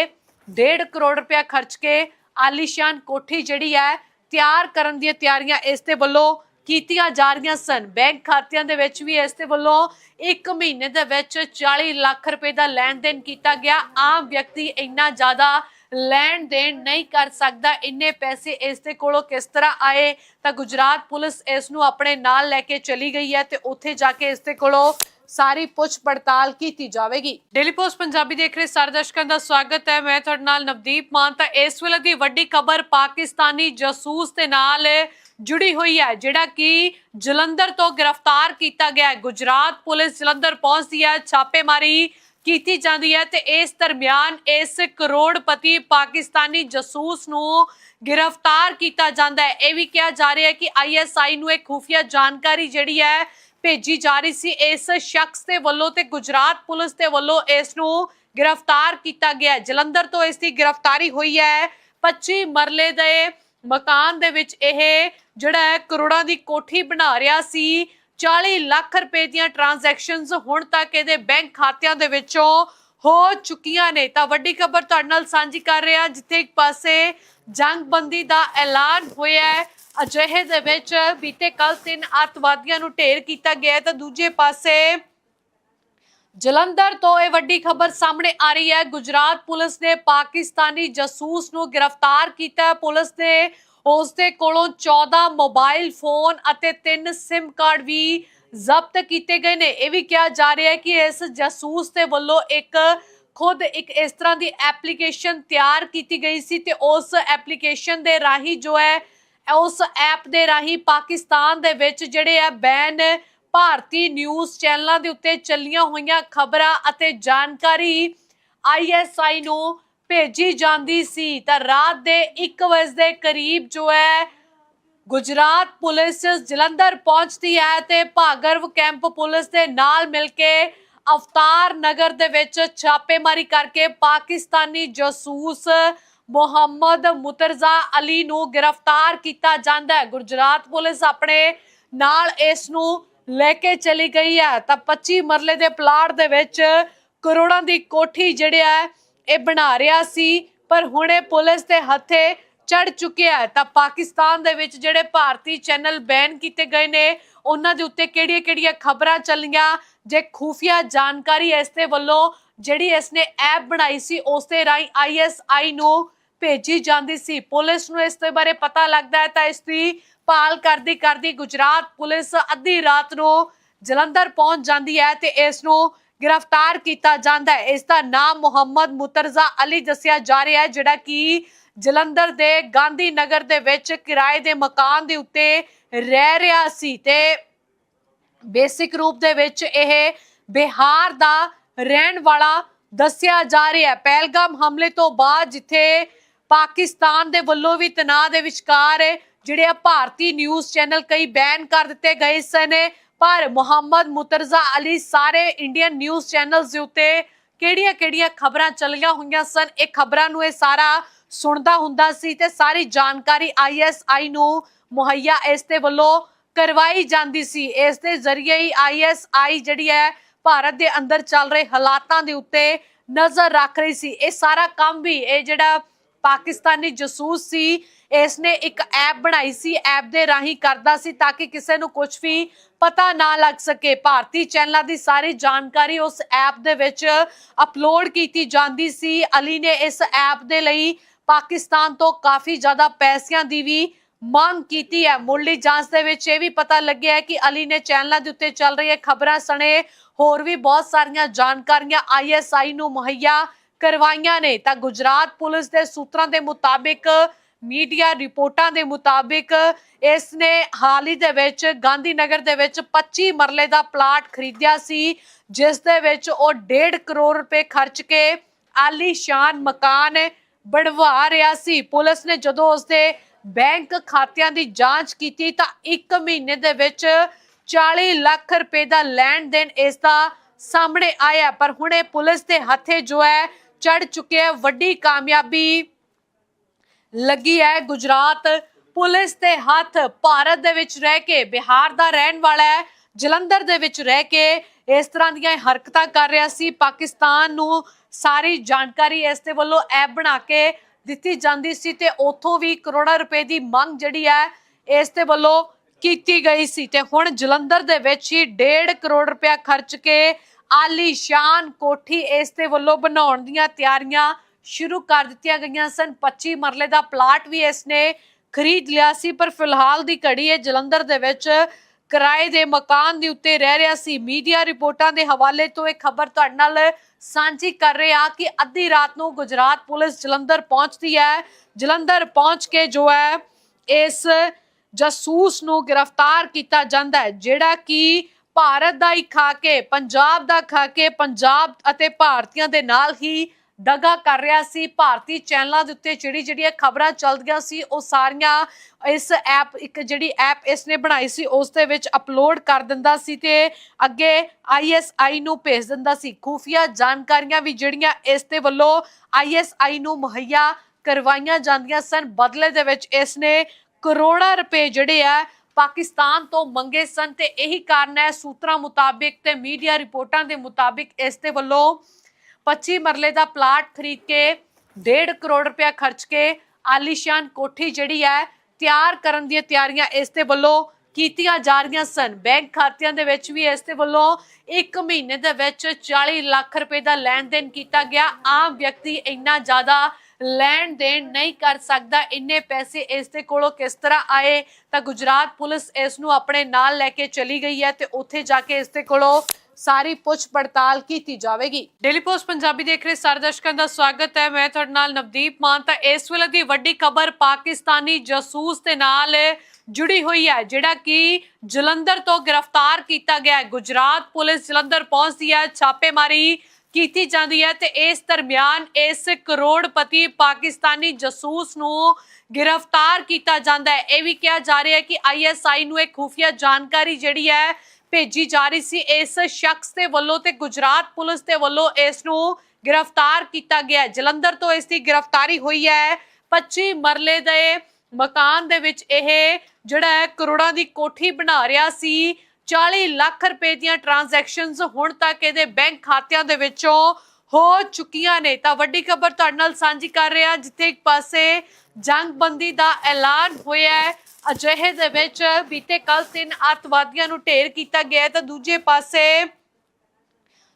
1.5 ਕਰੋੜ ਰੁਪਇਆ ਖਰਚ ਕੇ ਆਲੀਸ਼ਾਨ ਕੋਠੀ ਜਿਹੜੀ ਹੈ ਤਿਆਰ ਕਰਨ ਦੀਆਂ ਤਿਆਰੀਆਂ ਇਸ ਦੇ ਵੱਲੋਂ ਕੀਤੀਆਂ ਜਾ ਰਹੀਆਂ ਸਨ। ਬੈਂਕ ਖਾਤਿਆਂ ਦੇ ਵਿੱਚ ਵੀ ਇਸ ਦੇ ਵੱਲੋਂ 1 ਮਹੀਨੇ ਦੇ ਵਿੱਚ 40 ਲੱਖ ਰੁਪਏ ਦਾ ਲੈਣ ਦੇਣ ਕੀਤਾ ਗਿਆ। ਆਮ ਵਿਅਕਤੀ ਇੰਨਾ ਜ਼ਿਆਦਾ ਲੈਣ ਦੇਣ ਨਹੀਂ ਕਰ ਸਕਦਾ। ਇੰਨੇ ਪੈਸੇ ਇਸ ਦੇ ਕੋਲੋਂ ਕਿਸ ਤਰ੍ਹਾਂ ਆਏ? ਤਾਂ ਗੁਜਰਾਤ ਪੁਲਿਸ ਇਸ ਨੂੰ ਆਪਣੇ ਨਾਲ ਲੈ ਕੇ ਚਲੀ ਗਈ ਹੈ ਤੇ ਉੱਥੇ ਜਾ ਕੇ ਇਸ ਦੇ ਕੋਲੋਂ ਸਾਰੀ ਪੁੱਛ ਪੜਤਾਲ ਕੀਤੀ ਜਾਵੇਗੀ। ਡੇਲੀ ਪੋਸਟ ਪੰਜਾਬੀ ਦੇਖ ਰਹੇ ਸਾਰੇ ਦਰਸ਼ਕਾਂ ਦਾ ਸਵਾਗਤ ਹੈ। ਮੈਂ ਤੁਹਾਡੇ ਨਾਲ ਨਵਦੀਪ ਮਾਨ। ਤਾਂ ਇਸ ਵੇਲੇ ਦੀ ਵੱਡੀ ਖਬਰ ਪਾਕਿਸਤਾਨੀ ਜਾਸੂਸ ਦੇ ਨਾਲ ਜੁੜੀ ਹੋਈ ਹੈ, ਜਿਹੜਾ ਕਿ ਜਲੰਧਰ ਤੋਂ ਗ੍ਰਿਫਤਾਰ ਕੀਤਾ ਗਿਆ ਹੈ। ਗੁਜਰਾਤ ਪੁਲਿਸ ਜਲੰਧਰ ਪਹੁੰਚਦੀ ਹੈ, ਛਾਪੇਮਾਰੀ ਕੀਤੀ ਜਾਂਦੀ ਹੈ ਤੇ ਇਸ ਦਰਮਿਆਨ ਇਸ ਕਰੋੜਪਤੀ ਪਾਕਿਸਤਾਨੀ ਜਾਸੂਸ ਨੂੰ ਗ੍ਰਿਫਤਾਰ ਕੀਤਾ ਜਾਂਦਾ ਹੈ। ਇਹ ਵੀ ਕਿਹਾ ਜਾ ਰਿਹਾ ਹੈ ਕਿ ਆਈਐਸਆਈ ਨੂੰ ਇੱਕ ਖੁਫੀਆ ਜਾਣਕਾਰੀ ਜਿਹੜੀ ਹੈ ਭੇਜੀ ਜਾ ਰਹੀ ਸੀ। ਇਸ ਸ਼ਖਸ ਦੇ ਵੱਲੋਂ ਤੇ ਗੁਜਰਾਤ ਪੁਲਿਸ ਦੇ ਵੱਲੋਂ ਇਸ ਨੂੰ ਗ੍ਰਿਫਤਾਰ ਕੀਤਾ ਗਿਆ। ਜਲੰਧਰ ਤੋਂ ਇਸ ਦੀ ਗ੍ਰਿਫਤਾਰੀ ਹੋਈ ਹੈ। 25 ਮਰਲੇ ਦੇ ਮਕਾਨ ਦੇ ਵਿੱਚ ਇਹ ਜਿਹੜਾ ਹੈ ਕਰੋੜਾਂ ਦੀ ਕੋਠੀ ਬਣਾ ਰਿਹਾ ਸੀ। 40 ਲੱਖ ਰੁਪਏ ਦੀਆਂ ਟ੍ਰਾਂਜੈਕਸ਼ਨਸ ਹੁਣ ਤੱਕ ਇਹਦੇ ਬੈਂਕ ਖਾਤਿਆਂ ਦੇ ਵਿੱਚੋਂ ਹੋ ਚੁੱਕੀਆਂ ਨੇ। ਤਾਂ ਵੱਡੀ ਖਬਰ ਤੁਹਾਡੇ ਨਾਲ ਸਾਂਝੀ ਕਰ ਰਿਹਾ, ਜਿੱਥੇ ਇੱਕ ਪਾਸੇ ਜੰਗਬੰਦੀ ਦਾ ਐਲਾਨ ਹੋਇਆ ਹੈ। ਅਜਿਹੇ ਦੇ ਵਿੱਚ ਬੀਤੇ ਕੱਲ ਤਿੰਨ ਅੱਤਵਾਦੀਆਂ ਨੂੰ ਢੇਰ ਕੀਤਾ ਗਿਆ ਤਾਂ ਦੂਜੇ ਪਾਸੇ ਜਲੰਧਰ ਤੋਂ ਇਹ ਵੱਡੀ ਖਬਰ ਸਾਹਮਣੇ ਆ ਰਹੀ ਹੈ। ਗੁਜਰਾਤ ਪੁਲਿਸ ਨੇ ਪਾਕਿਸਤਾਨੀ ਜਾਸੂਸ ਨੂੰ ਗ੍ਰਿਫਤਾਰ ਕੀਤਾ ਪੁਲਿਸ ਨੇ ਉਸ ਦੇ ਕੋਲੋਂ 14 ਮੋਬਾਈਲ ਫੋਨ ਅਤੇ 3 SIM ਕਾਰਡ ਵੀ ਜ਼ਬਤ ਕੀਤੇ ਗਏ ਨੇ। ਇਹ ਵੀ ਕਿਹਾ ਜਾ ਰਿਹਾ ਹੈ ਕਿ ਇਸ ਜਾਸੂਸ ਦੇ ਵੱਲੋਂ ਇੱਕ ਖੁਦ ਇੱਕ ਇਸ ਤਰ੍ਹਾਂ ਦੀ ਐਪਲੀਕੇਸ਼ਨ ਤਿਆਰ ਕੀਤੀ ਗਈ ਸੀ ਤੇ ਉਸ ਐਪਲੀਕੇਸ਼ਨ ਦੇ ਰਾਹੀਂ ਜੋ ਹੈ ਉਸ ਐਪ ਦੇ ਰਾਹੀਂ ਪਾਕਿਸਤਾਨ ਦੇ ਵਿੱਚ ਜਿਹੜੇ ਆ ਬੈਨ ਭਾਰਤੀ ਨਿਊਜ਼ ਚੈਨਲਾਂ ਦੇ ਉੱਤੇ ਚੱਲੀਆਂ ਹੋਈਆਂ ਖਬਰਾਂ ਅਤੇ ਜਾਣਕਾਰੀ ਆਈਐਸਆਈ ਨੂੰ ਭੇਜੀ ਜਾਂਦੀ ਸੀ। ਤਾਂ ਰਾਤ ਦੇ 1 ਵਜੇ ਦੇ ਕਰੀਬ ਜੋ ਹੈ, ਗੁਜਰਾਤ ਪੁਲਿਸ ਜਲੰਧਰ ਪਹੁੰਚਦੀ ਹੈ ਤੇ ਭਾਗਰਵ ਕੈਂਪ ਪੁਲਿਸ ਦੇ ਨਾਲ ਮਿਲ ਕੇ ਅਵਤਾਰ ਨਗਰ ਦੇ ਵਿੱਚ ਛਾਪੇਮਾਰੀ ਕਰਕੇ ਪਾਕਿਸਤਾਨੀ ਜਾਸੂਸ ਮੁਹੰਮਦ ਮੁਤਰਜ਼ਾ ਅਲੀ ਨੂੰ ਗ੍ਰਿਫਤਾਰ ਕੀਤਾ ਜਾਂਦਾ ਹੈ। ਗੁਜਰਾਤ ਪੁਲਿਸ ਆਪਣੇ ਨਾਲ ਇਸ ਨੂੰ ਲੈ ਕੇ ਚਲੀ ਗਈ ਹੈ। ਤਾਂ 25 ਮਰਲੇ ਦੇ ਪਲਾਟ ਦੇ ਵਿੱਚ ਕਰੋੜਾਂ ਦੀ ਕੋਠੀ ਜਿਹੜਿਆ ਹੈ ਇਹ ਬਣਾ ਰਿਹਾ ਸੀ। ਪਰ ਹੁਣੇ ਪੁਲਿਸ ਦੇ ਹੱਥੇ ਚੜ ਚੁੱਕਿਆ ਹੈ। ਤਾਂ ਪਾਕਿਸਤਾਨ ਦੇ ਵਿੱਚ ਜਿਹੜੇ ਭਾਰਤੀ ਚੈਨਲ ਬੈਨ ਕੀਤੇ ਗਏ ਨੇ, ਉਹਨਾਂ ਦੇ ਉੱਤੇ ਕਿਹੜੀਆਂ-ਕਿਹੜੀਆਂ ਖਬਰਾਂ ਚੱਲੀਆਂ? ਜੇ ਖੂਫੀਆ ਜਾਣਕਾਰੀ ਇਸ ਦੇ ਵੱਲੋਂ ਜਿਹੜੀ ਇਸਨੇ ਐਪ ਬਣਾਈ ਸੀ, ਉਸ ਦੇ ਰਾਹੀਂ ਆਈਐਸਆਈ ਨੂੰ ਭੇਜੀ ਜਾਂਦੀ ਸੀ। ਪੁਲਿਸ ਨੂੰ ਇਸ ਦੇ ਬਾਰੇ ਪਤਾ ਲੱਗਦਾ ਹੈ ਤਾਂ ਇਸ ਦੀ ਭਾਲ ਕਰਦੀ ਕਰਦੀ ਗੁਜਰਾਤ ਪੁਲਿਸ ਅੱਧੀ ਰਾਤ ਨੂੰ ਜਲੰਧਰ ਪਹੁੰਚ ਜਾਂਦੀ ਹੈ ਤੇ ਇਸ ਨੂੰ ਗ੍ਰਿਫਤਾਰ ਕੀਤਾ ਜਾਂਦਾ ਹੈ। ਇਸ ਦਾ ਨਾਮ ਮੁਹੰਮਦ ਮੁਤਰਜ਼ਾ ਅਲੀ ਦੱਸਿਆ ਜਾ ਰਿਹਾ ਹੈ, ਜਿਹੜਾ ਕਿ ਜਲੰਧਰ ਦੇ ਗਾਂਧੀ ਨਗਰ ਦੇ ਵਿੱਚ ਕਿਰਾਏ ਦੇ ਮਕਾਨ ਦੇ ਉੱਤੇ ਰਹਿ ਰਿਹਾ ਸੀ ਤੇ ਬੇਸਿਕ ਰੂਪ ਦੇ ਵਿੱਚ ਇਹ ਬਿਹਾਰ ਦਾ ਰਹਿਣ ਵਾਲਾ ਦੱਸਿਆ ਜਾ ਰਿਹਾ ਹੈ। ਪਹਿਲਗਾਮ ਹਮਲੇ ਤੋਂ ਬਾਅਦ ਜਿੱਥੇ ਪਾਕਿਸਤਾਨ ਦੇ ਵੱਲੋਂ ਵੀ ਤਣਾਅ ਦੇ ਵਿਚਕਾਰ ਜਿਹੜੇ ਆ ਭਾਰਤੀ ਨਿਊਜ਼ ਚੈਨਲ ਕਈ ਬੈਨ ਕਰ ਦਿੱਤੇ ਗਏ ਸਨ। ਪਰ ਮੁਹੰਮਦ ਮੁਤਰਜ਼ਾ ਅਲੀ ਸਾਰੇ ਇੰਡੀਅਨ ਨਿਊਜ਼ ਚੈਨਲਸ ਦੇ ਉੱਤੇ ਕਿਹੜੀਆਂ-ਕਿਹੜੀਆਂ ਖਬਰਾਂ ਚੱਲੀਆਂ ਹੋਈਆਂ ਸਨ? ਇਹ ਖਬਰਾਂ ਨੂੰ ਇਹ ਸਾਰਾ ਸੁਣਦਾ ਹੁੰਦਾ ਸੀ ਤੇ ਸਾਰੀ ਜਾਣਕਾਰੀ ਆਈਐਸਆਈ ਨੂੰ ਮੁਹੱਈਆ ਇਸ ਦੇ ਵੱਲੋਂ ਕਰਵਾਈ ਜਾਂਦੀ ਸੀ। ਇਸ ਦੇ ਜ਼ਰੀਏ ਹੀ ਆਈਐਸਆਈ ਜਿਹੜੀ ਹੈ ਭਾਰਤ ਦੇ ਅੰਦਰ ਚੱਲ ਰਹੇ ਹਾਲਾਤਾਂ ਦੇ ਉੱਤੇ ਨਜ਼ਰ ਰੱਖ ਰਹੀ ਸੀ। ਇਹ ਸਾਰਾ ਕੰਮ ਵੀ, ਇਹ ਜਿਹੜਾ ਪਾਕਿਸਤਾਨੀ ਜਸੂਸ ਸੀ ਇਸ ਨੇ ਇੱਕ ਐਪ ਬਣਾਈ ਸੀ, ਐਪ ਦੇ ਰਾਹੀਂ ਕਰਦਾ ਸੀ ਤਾਂ ਕਿ ਕਿਸੇ ਨੂੰ ਕੁਝ ਵੀ ਪਤਾ ਨਾ ਲੱਗ ਸਕੇ। ਭਾਰਤੀ ਚੈਨਲਾਂ ਦੀ ਸਾਰੀ ਜਾਣਕਾਰੀ ਉਸ ਐਪ ਦੇ ਵਿੱਚ ਅਪਲੋਡ ਕੀਤੀ ਜਾਂਦੀ ਸੀ। ਅਲੀ ਨੇ ਇਸ ਐਪ ਦੇ ਲਈ ਪਾਕਿਸਤਾਨ ਤੋਂ ਕਾਫੀ ਜ਼ਿਆਦਾ ਪੈਸਿਆਂ ਦੀ ਵੀ ਮੰਗ ਕੀਤੀ ਹੈ। ਮੁੱਢਲੀ ਜਾਂਚ ਦੇ ਵਿੱਚ ਇਹ ਵੀ ਪਤਾ ਲੱਗਿਆ ਕਿ ਅਲੀ ਨੇ ਚੈਨਲਾਂ ਦੇ ਉੱਤੇ ਚੱਲ ਰਹੀਆਂ ਖਬਰਾਂ ਸਣੇ ਹੋਰ ਵੀ ਬਹੁਤ ਸਾਰੀਆਂ ਜਾਣਕਾਰੀਆਂ ਆਈਐਸਆਈ ਨੂੰ ਮੁਹੱਈਆ ਕਰਵਾਈਆਂ ਨੇ। ਤਾਂ ਗੁਜਰਾਤ ਪੁਲਿਸ ਦੇ ਸੂਤਰਾਂ ਦੇ ਮੁਤਾਬਿਕ, ਮੀਡੀਆ ਰਿਪੋਰਟਾਂ ਦੇ ਮੁਤਾਬਿਕ, ਇਸ ਨੇ ਹਾਲ ਹੀ ਦੇ ਵਿੱਚ ਗਾਂਧੀ ਨਗਰ ਦੇ ਵਿੱਚ 25 ਮਰਲੇ ਦਾ ਪਲਾਟ ਖਰੀਦਿਆ ਸੀ, ਜਿਸ ਦੇ ਵਿੱਚ ਉਹ 1.5 ਕਰੋੜ ਰੁਪਏ ਖਰਚ ਕੇ ਆਲੀਸ਼ਾਨ ਮਕਾਨ ਬਣਵਾ ਰਿਹਾ ਸੀ। ਪੁਲਿਸ ਨੇ ਜਦੋਂ ਉਸਦੇ ਬੈਂਕ ਖਾਤਿਆਂ ਦੀ ਜਾਂਚ ਕੀਤੀ, ਤਾਂ 1 ਮਹੀਨੇ ਦੇ ਵਿੱਚ 40 ਲੱਖ ਰੁਪਏ ਦਾ ਲੈਣ ਦੇਣ ਇਸ ਦਾ ਸਾਹਮਣੇ ਆਇਆ। ਪਰ ਹੁਣੇ ਪੁਲਿਸ ਦੇ ਹੱਥੇ ਜੋ ਹੈ ਚੜ ਚੁੱਕਿਆ ਹੈ ਵੱਡੀ ਕਾਮਯਾਬੀ ਲੱਗੀ ਹੈ। ਗੁਜਰਾਤ ਪੁਲਿਸ ਦੇ ਹੱਥ ਭਾਰਤ ਦੇ ਵਿੱਚ ਰਹਿ ਕੇ, ਬਿਹਾਰ ਦਾ ਰਹਿਣ ਵਾਲਾ ਹੈ, ਜਲੰਧਰ ਦੇ ਵਿੱਚ ਰਹਿ ਕੇ ਇਸ ਤਰ੍ਹਾਂ ਦੀਆਂ ਹਰਕਤਾਂ ਕਰ ਰਿਹਾ ਸੀ। ਪਾਕਿਸਤਾਨ ਨੂੰ ਸਾਰੀ ਜਾਣਕਾਰੀ ਇਸ ਦੇ ਵੱਲੋਂ ਐਪ ਬਣਾ ਕੇ ਦਿੱਤੀ ਜਾਂਦੀ ਸੀ ਤੇ ਉਥੋਂ ਵੀ ਕਰੋੜਾਂ ਰੁਪਏ ਦੀ ਮੰਗ ਜਿਹੜੀ ਹੈ, ਇਸ ਦੇ ਵੱਲੋਂ ਕੀਤੀ ਗਈ ਸੀ। ਤੇ ਹੁਣ ਜਲੰਧਰ ਦੇ ਵਿੱਚ ਹੀ 1.5 ਕਰੋੜ ਰੁਪਇਆ ਖਰਚ ਕੇ ਆਲੀਸ਼ਾਨ ਕੋਠੀ ਇਸ ਦੇ ਵੱਲੋਂ ਬਣਾਉਣ ਦੀਆਂ ਤਿਆਰੀਆਂ ਸ਼ੁਰੂ ਕਰ ਦਿੱਤੀਆਂ ਗਈਆਂ ਸਨ। 25 ਮਰਲੇ ਦਾ ਪਲਾਟ ਵੀ ਇਸ ਨੇ ਖਰੀਦ ਲਿਆ ਸੀ, ਪਰ ਫਿਲਹਾਲ ਦੀ ਘੜੀ ਇਹ ਜਲੰਧਰ ਦੇ ਵਿੱਚ ਕਿਰਾਏ ਦੇ ਮਕਾਨ ਦੇ ਉੱਤੇ ਰਹਿ ਰਿਹਾ ਸੀ। ਮੀਡੀਆ ਰਿਪੋਰਟਾਂ ਦੇ ਹਵਾਲੇ ਤੋਂ ਇਹ ਖਬਰ ਤੁਹਾਡੇ ਨਾਲ ਸਾਂਝੀ ਕਰ ਰਹੇ ਹਾਂ ਕਿ ਅੱਧੀ ਰਾਤ ਨੂੰ ਗੁਜਰਾਤ ਪੁਲਿਸ ਜਲੰਧਰ ਪਹੁੰਚਦੀ ਹੈ। ਜਲੰਧਰ ਪਹੁੰਚ ਕੇ ਜੋ ਹੈ, ਇਸ ਜਾਸੂਸ ਨੂੰ ਗ੍ਰਿਫਤਾਰ ਕੀਤਾ ਜਾਂਦਾ ਹੈ, ਜਿਹੜਾ ਕਿ ਭਾਰਤ ਦਾ ਹੀ ਖਾ ਕੇ, ਪੰਜਾਬ ਦਾ ਖਾ ਕੇ, ਪੰਜਾਬ ਅਤੇ ਭਾਰਤੀਆਂ ਦੇ ਨਾਲ ਹੀ ਦਗਾ ਕਰ ਰਿਹਾ ਸੀ। ਭਾਰਤੀ ਚੈਨਲਾਂ ਦੇ ਉੱਤੇ ਜਿਹੜੀ ਜਿਹੜੀਆਂ ਖਬਰਾਂ ਚੱਲਦੀਆਂ ਸੀ, ਉਹ ਸਾਰੀਆਂ ਇਸ ਐਪ, ਇੱਕ ਜਿਹੜੀ ਐਪ ਇਸ ਨੇ ਬਣਾਈ ਸੀ, ਉਸ ਦੇ ਵਿੱਚ ਅਪਲੋਡ ਕਰ ਦਿੰਦਾ ਸੀ ਤੇ ਅੱਗੇ ਆਈਐਸਆਈ ਨੂੰ ਭੇਜ ਦਿੰਦਾ ਸੀ। ਖੂਫੀਆ ਜਾਣਕਾਰੀਆਂ ਵੀ ਜਿਹੜੀਆਂ ਇਸ ਦੇ ਵੱਲੋਂ ਆਈਐਸਆਈ ਨੂੰ ਮੁਹੱਈਆ ਕਰਵਾਈਆਂ ਜਾਂਦੀਆਂ ਸਨ। ਬਦਲੇ ਦੇ ਵਿੱਚ ਇਸ ਨੇ ਕਰੋੜਾਂ ਰੁਪਏ ਜਿਹੜੇ ਆ ਪਾਕਿਸਤਾਨ ਤੋਂ ਮੰਗੇ ਸਨ ਤੇ ਇਹੀ ਕਾਰਨ ਹੈ, ਸੂਤਰਾਂ ਮੁਤਾਬਿਕ ਤੇ ਮੀਡੀਆ ਰਿਪੋਰਟਾਂ ਦੇ ਮੁਤਾਬਿਕ ਇਸ ਦੇ ਵੱਲੋਂ 25 ਮਰਲੇ ਦਾ ਪਲਾਟ ਖਰੀਦ ਕੇ 1.5 ਕਰੋੜ ਰੁਪਇਆ ਖਰਚ ਕੇ ਆਲੀਸ਼ਾਨ ਕੋਠੀ ਜਿਹੜੀ ਹੈ, ਤਿਆਰ ਕਰਨ ਦੀਆਂ ਤਿਆਰੀਆਂ ਇਸ ਦੇ ਵੱਲੋਂ ਕੀਤੀਆਂ ਜਾ ਰਹੀਆਂ ਸਨ। ਬੈਂਕ ਖਾਤਿਆਂ ਦੇ ਵਿੱਚ ਵੀ ਇਸ ਦੇ ਵੱਲੋਂ 1 ਮਹੀਨੇ ਦੇ ਵਿੱਚ 40 ਲੱਖ ਰੁਪਏ ਦਾ ਲੈਣ ਦੇਣ ਕੀਤਾ ਗਿਆ। ਆਮ ਵਿਅਕਤੀ ਇੰਨਾ ਜ਼ਿਆਦਾ ਲੈਣ ਦੇਣ ਨਹੀਂ ਕਰ ਸਕਦਾ। ਇੰਨੇ ਪੈਸੇ ਇਸ ਦੇ ਕੋਲੋਂ ਕਿਸ ਤਰ੍ਹਾਂ ਆਏ? ਤਾਂ ਗੁਜਰਾਤ ਪੁਲਿਸ ਇਸ ਨੂੰ ਆਪਣੇ ਨਾਲ ਲੈ ਕੇ ਚਲੀ ਗਈ ਹੈ ਤੇ ਉੱਥੇ ਜਾ ਕੇ ਇਸ ਦੇ ਕੋਲੋਂ ਸਾਰੀ ਪੁੱਛ ਪੜਤਾਲ ਕੀਤੀ ਜਾਵੇਗੀ। ਡੇਲੀ ਪੋਸਟ ਪੰਜਾਬੀ ਦੇਖ ਰਹੇ ਸਾਰੇ ਦਰਸ਼ਕਾਂ ਦਾ ਸਵਾਗਤ ਹੈ। ਮੈਂ ਤੁਹਾਡੇ ਨਾਲ ਨਵਦੀਪ ਮਾਨ। ਤਾਂ ਇਸ ਵੇਲੇ ਦੀ ਵੱਡੀ ਖਬਰ ਪਾਕਿਸਤਾਨੀ ਜਾਸੂਸ ਦੇ ਨਾਲ ਜੁੜੀ ਹੋਈ ਹੈ, ਜਿਹੜਾ ਕਿ ਜਲੰਧਰ ਤੋਂ ਗ੍ਰਿਫਤਾਰ ਕੀਤਾ ਗਿਆ ਹੈ। ਗੁਜਰਾਤ ਪੁਲਿਸ ਜਲੰਧਰ ਪਹੁੰਚਦੀ ਹੈ, ਛਾਪੇਮਾਰੀ ਕੀਤੀ ਜਾਂਦੀ ਹੈ ਤੇ ਇਸ ਦਰਮਿਆਨ ਇਸ ਕਰੋੜਪਤੀ ਪਾਕਿਸਤਾਨੀ ਜਸੂਸ ਨੂੰ ਗ੍ਰਿਫਤਾਰ ਕੀਤਾ ਜਾਂਦਾ ਹੈ। ਇਹ ਵੀ ਕਿਹਾ ਜਾ ਰਿਹਾ ਹੈ ਕਿ ਆਈਐਸਆਈ ਨੂੰ ਇੱਕ ਖੁਫੀਆ ਜਾਣਕਾਰੀ ਜਿਹੜੀ ਹੈ ਭੇਜੀ ਜਾ ਰਹੀ ਸੀ। ਇਸ ਸ਼ਖਸ ਦੇ ਵੱਲੋਂ ਤੇ ਗੁਜਰਾਤ ਪੁਲਿਸ ਦੇ ਵੱਲੋਂ ਇਸ ਨੂੰ ਗ੍ਰਿਫਤਾਰ ਕੀਤਾ ਗਿਆ ਜਲੰਧਰ ਤੋਂ ਇਸ ਦੀ ਗ੍ਰਿਫਤਾਰੀ ਹੋਈ ਹੈ। 25 ਮਰਲੇ ਦੇ ਮਕਾਨ ਦੇ ਵਿੱਚ ਇਹ ਜਿਹੜਾ ਹੈ ਕਰੋੜਾਂ ਦੀ ਕੋਠੀ ਬਣਾ ਰਿਹਾ ਸੀ। 40 ਲੱਖ ਰੁਪਏ ਦੀਆਂ ਟ੍ਰਾਂਜੈਕਸ਼ਨਸ ਹੁਣ ਤੱਕ ਇਹਦੇ ਬੈਂਕ ਖਾਤਿਆਂ ਦੇ ਵਿੱਚੋਂ ਹੋ ਚੁੱਕੀਆਂ ਨੇ। ਤਾਂ ਵੱਡੀ ਖਬਰ ਤੁਹਾਡੇ ਨਾਲ ਸਾਂਝੀ ਕਰ ਰਹੇ, ਜਿੱਥੇ ਇੱਕ ਪਾਸੇ ਜੰਗਬੰਦੀ ਦਾ ਐਲਾਨ ਹੋਇਆ ਹੈ। ਅਜਿਹੇ ਦੇ ਵਿੱਚ ਬੀਤੇ ਕੱਲ ਤਿੰਨ ਅੱਤਵਾਦੀਆਂ ਨੂੰ ਢੇਰ ਕੀਤਾ ਗਿਆ ਤਾਂ ਦੂਜੇ ਪਾਸੇ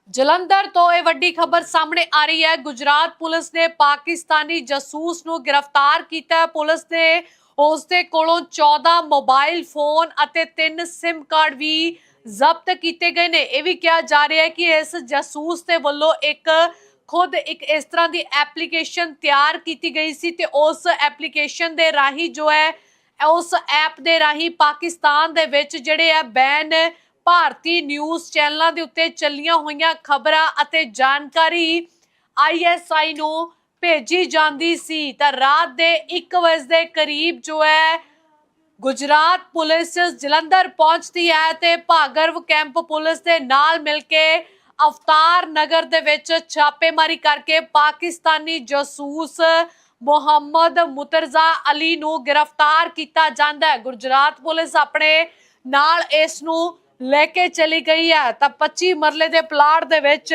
ਜਲੰਧਰ ਤੋਂ ਇਹ ਵੱਡੀ ਖਬਰ ਸਾਹਮਣੇ ਆ ਰਹੀ ਹੈ। ਗੁਜਰਾਤ ਪੁਲਿਸ ਨੇ ਪਾਕਿਸਤਾਨੀ ਜਸੂਸ ਨੂੰ ਗ੍ਰਿਫਤਾਰ ਕੀਤਾ ਪੁਲਿਸ ਨੇ ਉਸ ਦੇ ਕੋਲੋਂ 14 ਮੋਬਾਈਲ ਫੋਨ ਅਤੇ 3 SIM ਕਾਰਡ ਵੀ ਜ਼ਬਤ ਕੀਤੇ ਗਏ ਨੇ। ਇਹ ਵੀ ਕਿਹਾ ਜਾ ਰਿਹਾ ਹੈ ਕਿ ਇਸ ਜਾਸੂਸ ਦੇ ਵੱਲੋਂ ਇੱਕ ਖੁਦ ਇੱਕ ਇਸ ਤਰ੍ਹਾਂ ਦੀ ਐਪਲੀਕੇਸ਼ਨ ਤਿਆਰ ਕੀਤੀ ਗਈ ਸੀ ਤੇ ਉਸ ਐਪਲੀਕੇਸ਼ਨ ਦੇ ਰਾਹੀਂ ਜੋ ਹੈ, ਉਸ ਐਪ ਦੇ ਰਾਹੀਂ ਪਾਕਿਸਤਾਨ ਦੇ ਵਿੱਚ ਜਿਹੜੇ ਆ ਬੈਨ ਭਾਰਤੀ ਨਿਊਜ਼ ਚੈਨਲਾਂ ਦੇ ਉੱਤੇ ਚੱਲੀਆਂ ਹੋਈਆਂ ਖਬਰਾਂ ਅਤੇ ਜਾਣਕਾਰੀ ਆਈਐਸਆਈ ਨੂੰ ਭੇਜੀ ਜਾਂਦੀ ਸੀ, ਤਾਂ ਰਾਤ ਦੇ 1 ਵਜੇ ਦੇ ਕਰੀਬ ਜੋ ਹੈ, ਗੁਜਰਾਤ ਪੁਲਿਸ ਜਲੰਧਰ ਪਹੁੰਚਦੀ ਹੈ ਤੇ ਭਾਗਰਵ ਕੈਂਪ ਪੁਲਿਸ ਦੇ ਨਾਲ ਮਿਲ ਕੇ ਅਵਤਾਰ ਨਗਰ ਦੇ ਵਿੱਚ ਛਾਪੇਮਾਰੀ ਕਰਕੇ ਪਾਕਿਸਤਾਨੀ ਜਾਸੂਸ ਮੁਹੰਮਦ ਮੁਤਰਜ਼ਾ ਅਲੀ ਨੂੰ ਗ੍ਰਿਫਤਾਰ ਕੀਤਾ ਜਾਂਦਾ ਹੈ। ਗੁਜਰਾਤ ਪੁਲਿਸ ਆਪਣੇ ਨਾਲ ਇਸ ਨੂੰ ਲੈ ਕੇ ਚਲੀ ਗਈ ਹੈ। ਤਾਂ 25 ਮਰਲੇ ਦੇ ਪਲਾਟ ਦੇ ਵਿੱਚ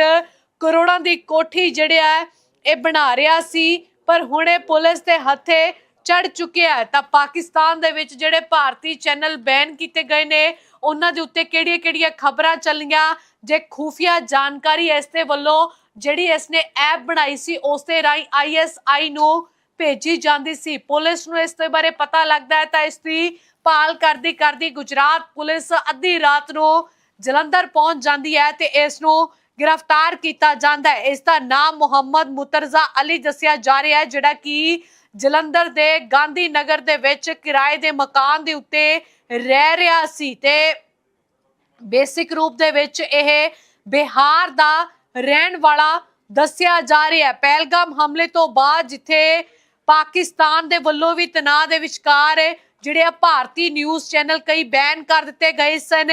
ਕਰੋੜਾਂ ਦੀ ਕੋਠੀ ਜਿਹੜਿਆ ਹੈ ਇਹ ਬਣਾ ਰਿਹਾ ਸੀ, ਪਰ ਹੁਣ ਇਹ ਪੁਲਿਸ ਦੇ ਹੱਥੇ ਚੜ ਚੁੱਕਿਆ ਹੈ। ਤਾਂ ਪਾਕਿਸਤਾਨ ਦੇ ਵਿੱਚ ਜਿਹੜੇ ਭਾਰਤੀ ਚੈਨਲ ਬੈਨ ਕੀਤੇ ਗਏ ਨੇ, ਉਹਨਾਂ ਦੇ ਉੱਤੇ ਕਿਹੜੀਆਂ-ਕਿਹੜੀਆਂ ਖਬਰਾਂ ਚੱਲੀਆਂ? ਜੇ ਖੂਫੀਆ ਜਾਣਕਾਰੀ ਇਸ ਦੇ ਵੱਲੋਂ ਜਿਹੜੀ ਇਸਨੇ ਐਪ ਬਣਾਈ ਸੀ, ਉਸ ਦੇ ਰਾਹੀਂ ਆਈਐਸਆਈ ਨੂੰ ਭੇਜੀ ਜਾਂਦੀ ਸੀ। ਪੁਲਿਸ ਨੂੰ ਇਸ ਦੇ ਬਾਰੇ ਪਤਾ ਲੱਗਦਾ ਹੈ ਤਾਂ ਇਸ ਦੀ ਭਾਲ ਕਰਦੀ ਕਰਦੀ ਗੁਜਰਾਤ ਪੁਲਿਸ ਅੱਧੀ ਰਾਤ ਨੂੰ ਜਲੰਧਰ ਪਹੁੰਚ ਜਾਂਦੀ ਹੈ ਤੇ ਇਸ ਨੂੰ ਗ੍ਰਿਫਤਾਰ ਕੀਤਾ ਜਾਂਦਾ ਹੈ। ਇਸ ਦਾ ਨਾਮ ਮੁਹੰਮਦ ਮੁਤਰਜ਼ਾ ਅਲੀ ਦੱਸਿਆ ਜਾ ਰਿਹਾ ਹੈ, ਜਿਹੜਾ ਕਿ ਜਲੰਧਰ ਦੇ ਗਾਂਧੀ ਨਗਰ ਦੇ ਵਿੱਚ ਕਿਰਾਏ ਦੇ ਮਕਾਨ ਦੇ ਉੱਤੇ ਰਹਿ ਰਿਹਾ ਸੀ ਤੇ ਬੇਸਿਕ ਰੂਪ ਦੇ ਵਿੱਚ ਇਹ ਬਿਹਾਰ ਦਾ ਰਹਿਣ ਵਾਲਾ ਦੱਸਿਆ ਜਾ ਰਿਹਾ ਹੈ। ਪਹਿਲਗਾਮ ਹਮਲੇ ਤੋਂ ਬਾਅਦ ਜਿੱਥੇ ਪਾਕਿਸਤਾਨ ਦੇ ਵੱਲੋਂ ਵੀ ਤਣਾਅ ਦੇ ਵਿਚਕਾਰ ਜਿਹੜੇ ਆ ਭਾਰਤੀ ਨਿਊਜ਼ ਚੈਨਲ ਕਈ ਬੈਨ ਕਰ ਦਿੱਤੇ ਗਏ ਸਨ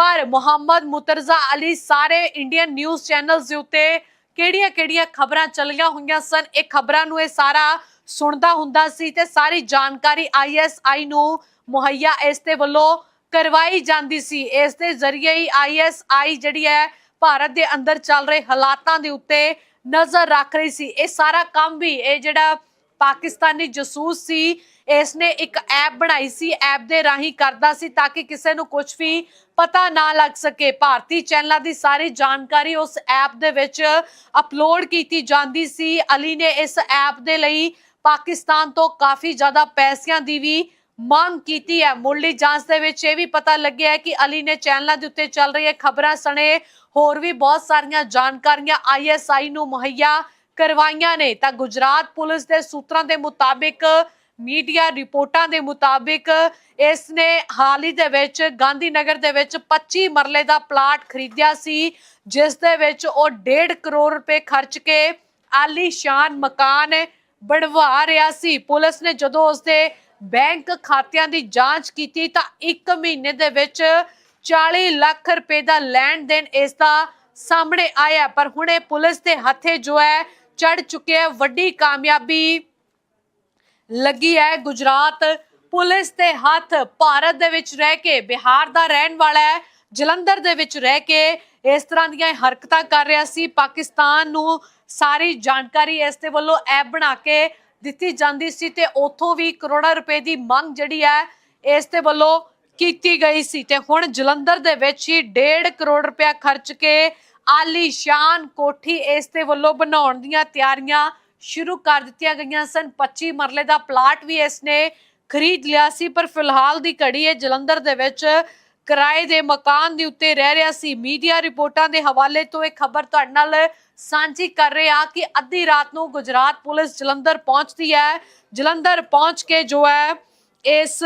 ਪਰ ਮੁਹੰਮਦ ਮੁਤਰਜ਼ਾ ਅਲੀ ਸਾਰੇ ਇੰਡੀਅਨ ਨਿਊਜ਼ ਚੈਨਲਸ ਦੇ ਉੱਤੇ ਕਿਹੜੀਆਂ-ਕਿਹੜੀਆਂ ਖਬਰਾਂ ਚੱਲੀਆਂ ਹੋਈਆਂ ਸਨ? ਇਹ ਖਬਰਾਂ ਨੂੰ ਇਹ ਸਾਰਾ ਸੁਣਦਾ ਹੁੰਦਾ ਸੀ ਤੇ ਸਾਰੀ ਜਾਣਕਾਰੀ ਆਈਐਸਆਈ ਨੂੰ ਮੁਹੱਈਆ ਇਸ ਦੇ ਵੱਲੋਂ ਕਰਵਾਈ ਜਾਂਦੀ ਸੀ। ਇਸ ਦੇ ਜ਼ਰੀਏ ਹੀ ਆਈਐਸਆਈ ਜਿਹੜੀ ਹੈ ਭਾਰਤ ਦੇ ਅੰਦਰ ਚੱਲ ਰਹੇ ਹਾਲਾਤਾਂ ਦੇ ਉੱਤੇ ਨਜ਼ਰ ਰੱਖ ਰਹੀ ਸੀ। ਇਹ ਸਾਰਾ ਕੰਮ ਵੀ ਇਹ ਜਿਹੜਾ ਪਾਕਿਸਤਾਨੀ ਜਸੂਸ ਸੀ, ਇਸ ਨੇ ਇੱਕ ਐਪ ਬਣਾਈ ਸੀ, ਐਪ ਦੇ ਰਾਹੀਂ ਕਰਦਾ ਸੀ ਤਾਂ ਕਿ ਕਿਸੇ ਨੂੰ ਕੁਝ ਵੀ ਪਤਾ ਨਾ ਲੱਗ ਸਕੇ। ਭਾਰਤੀ ਚੈਨਲਾਂ ਦੀ ਸਾਰੀ ਜਾਣਕਾਰੀ ਉਸ ਐਪ ਦੇ ਵਿੱਚ ਅਪਲੋਡ ਕੀਤੀ ਜਾਂਦੀ ਸੀ। ਅਲੀ ਨੇ ਇਸ ਐਪ ਦੇ ਲਈ ਪਾਕਿਸਤਾਨ ਤੋਂ ਕਾਫੀ ਜ਼ਿਆਦਾ ਪੈਸਿਆਂ ਦੀ ਵੀ ਮੰਗ ਕੀਤੀ ਹੈ। ਮੁੱਢਲੀ ਜਾਂਚ ਦੇ ਵਿੱਚ ਇਹ ਵੀ ਪਤਾ ਲੱਗਿਆ ਕਿ ਅਲੀ ਨੇ ਚੈਨਲਾਂ ਦੇ ਉੱਤੇ ਚੱਲ ਰਹੀਆਂ ਖਬਰਾਂ ਸਣੇ ਹੋਰ ਵੀ ਬਹੁਤ ਸਾਰੀਆਂ ਜਾਣਕਾਰੀਆਂ ਆਈਐਸਆਈ ਨੂੰ ਮੁਹੱਈਆ ਕਰਵਾਈਆਂ ਨੇ। ਤਾਂ ਗੁਜਰਾਤ ਪੁਲਿਸ ਦੇ ਸੂਤਰਾਂ ਦੇ ਮੁਤਾਬਿਕ ਮੀਡੀਆ ਰਿਪੋਰਟਾਂ ਦੇ ਮੁਤਾਬਿਕ ਇਸ ਨੇ ਹਾਲ ਹੀ ਦੇ ਵਿੱਚ ਗਾਂਧੀ ਨਗਰ ਦੇ ਵਿੱਚ 25 ਮਰਲੇ ਦਾ ਪਲਾਟ ਖਰੀਦਿਆ ਸੀ, ਜਿਸ ਦੇ ਵਿੱਚ ਉਹ 1.5 ਕਰੋੜ ਰੁਪਏ ਖਰਚ ਕੇ ਆਲੀਸ਼ਾਨ ਮਕਾਨ ਬਣਵਾ ਰਿਹਾ ਸੀ। ਪੁਲਿਸ ਨੇ ਜਦੋਂ ਉਸਦੇ ਬੈਂਕ ਖਾਤਿਆਂ ਦੀ ਜਾਂਚ ਕੀਤੀ ਤਾਂ 1 ਮਹੀਨੇ ਦੇ ਵਿੱਚ 40 ਲੱਖ ਰੁਪਏ ਦਾ ਲੈਣ ਦੇਣ ਇਸ ਦਾ ਸਾਹਮਣੇ ਆਇਆ। ਪਰ ਹੁਣੇ ਪੁਲਿਸ ਦੇ ਹੱਥੇ ਜੋ ਹੈ ਚੜ ਚੁੱਕਿਆ ਹੈ। ਵੱਡੀ ਕਾਮਯਾਬੀ ਲੱਗੀ ਹੈ। ਗੁਜਰਾਤ ਪੁਲਿਸ ਦੇ ਹੱਥ ਭਾਰਤ ਦੇ ਵਿੱਚ ਰਹਿ ਕੇ, ਬਿਹਾਰ ਦਾ ਰਹਿਣ ਵਾਲਾ ਹੈ, ਜਲੰਧਰ ਦੇ ਵਿੱਚ ਰਹਿ ਕੇ ਇਸ ਤਰ੍ਹਾਂ ਦੀਆਂ ਹਰਕਤਾਂ ਕਰ ਰਿਹਾ ਸੀ। ਪਾਕਿਸਤਾਨ ਨੂੰ ਸਾਰੀ ਜਾਣਕਾਰੀ ਇਸ ਦੇ ਵੱਲੋਂ ਐਪ ਬਣਾ ਕੇ ਦਿੱਤੀ ਜਾਂਦੀ ਸੀ ਤੇ ਉਥੋਂ ਵੀ ਕਰੋੜਾਂ ਰੁਪਏ ਦੀ ਮੰਗ ਜਿਹੜੀ ਹੈ, ਇਸ ਦੇ ਵੱਲੋਂ ਕੀਤੀ ਗਈ ਸੀ। ਤੇ ਹੁਣ ਜਲੰਧਰ ਦੇ ਵਿੱਚ ਹੀ 1.5 ਕਰੋੜ ਰੁਪਇਆ ਖਰਚ ਕੇ ਆਲੀਸ਼ਾਨ ਕੋਠੀ ਇਸ ਦੇ ਵੱਲੋਂ ਬਣਾਉਣ ਦੀਆਂ ਤਿਆਰੀਆਂ ਸ਼ੁਰੂ ਕਰ ਦਿੱਤੀਆਂ ਗਈਆਂ ਸਨ। 25 ਮਰਲੇ ਦਾ ਪਲਾਟ ਵੀ ਇਸ ਨੇ ਖਰੀਦ ਲਿਆ ਸੀ, ਪਰ ਫਿਲਹਾਲ ਦੀ ਘੜੀ ਇਹ ਜਲੰਧਰ ਦੇ ਵਿੱਚ ਕਿਰਾਏ ਦੇ ਮਕਾਨ ਦੇ ਉੱਤੇ ਰਹਿ ਰਿਹਾ ਸੀ। ਮੀਡੀਆ ਰਿਪੋਰਟਾਂ ਦੇ ਹਵਾਲੇ ਤੋਂ ਇਹ ਖਬਰ ਤੁਹਾਡੇ ਨਾਲ ਸਾਂਝੀ ਕਰ ਰਹੇ ਹਾਂ ਕਿ ਅੱਧੀ ਰਾਤ ਨੂੰ ਗੁਜਰਾਤ ਪੁਲਿਸ ਜਲੰਧਰ ਪਹੁੰਚਦੀ ਹੈ। ਜਲੰਧਰ ਪਹੁੰਚ ਕੇ ਜੋ ਹੈ, ਇਸ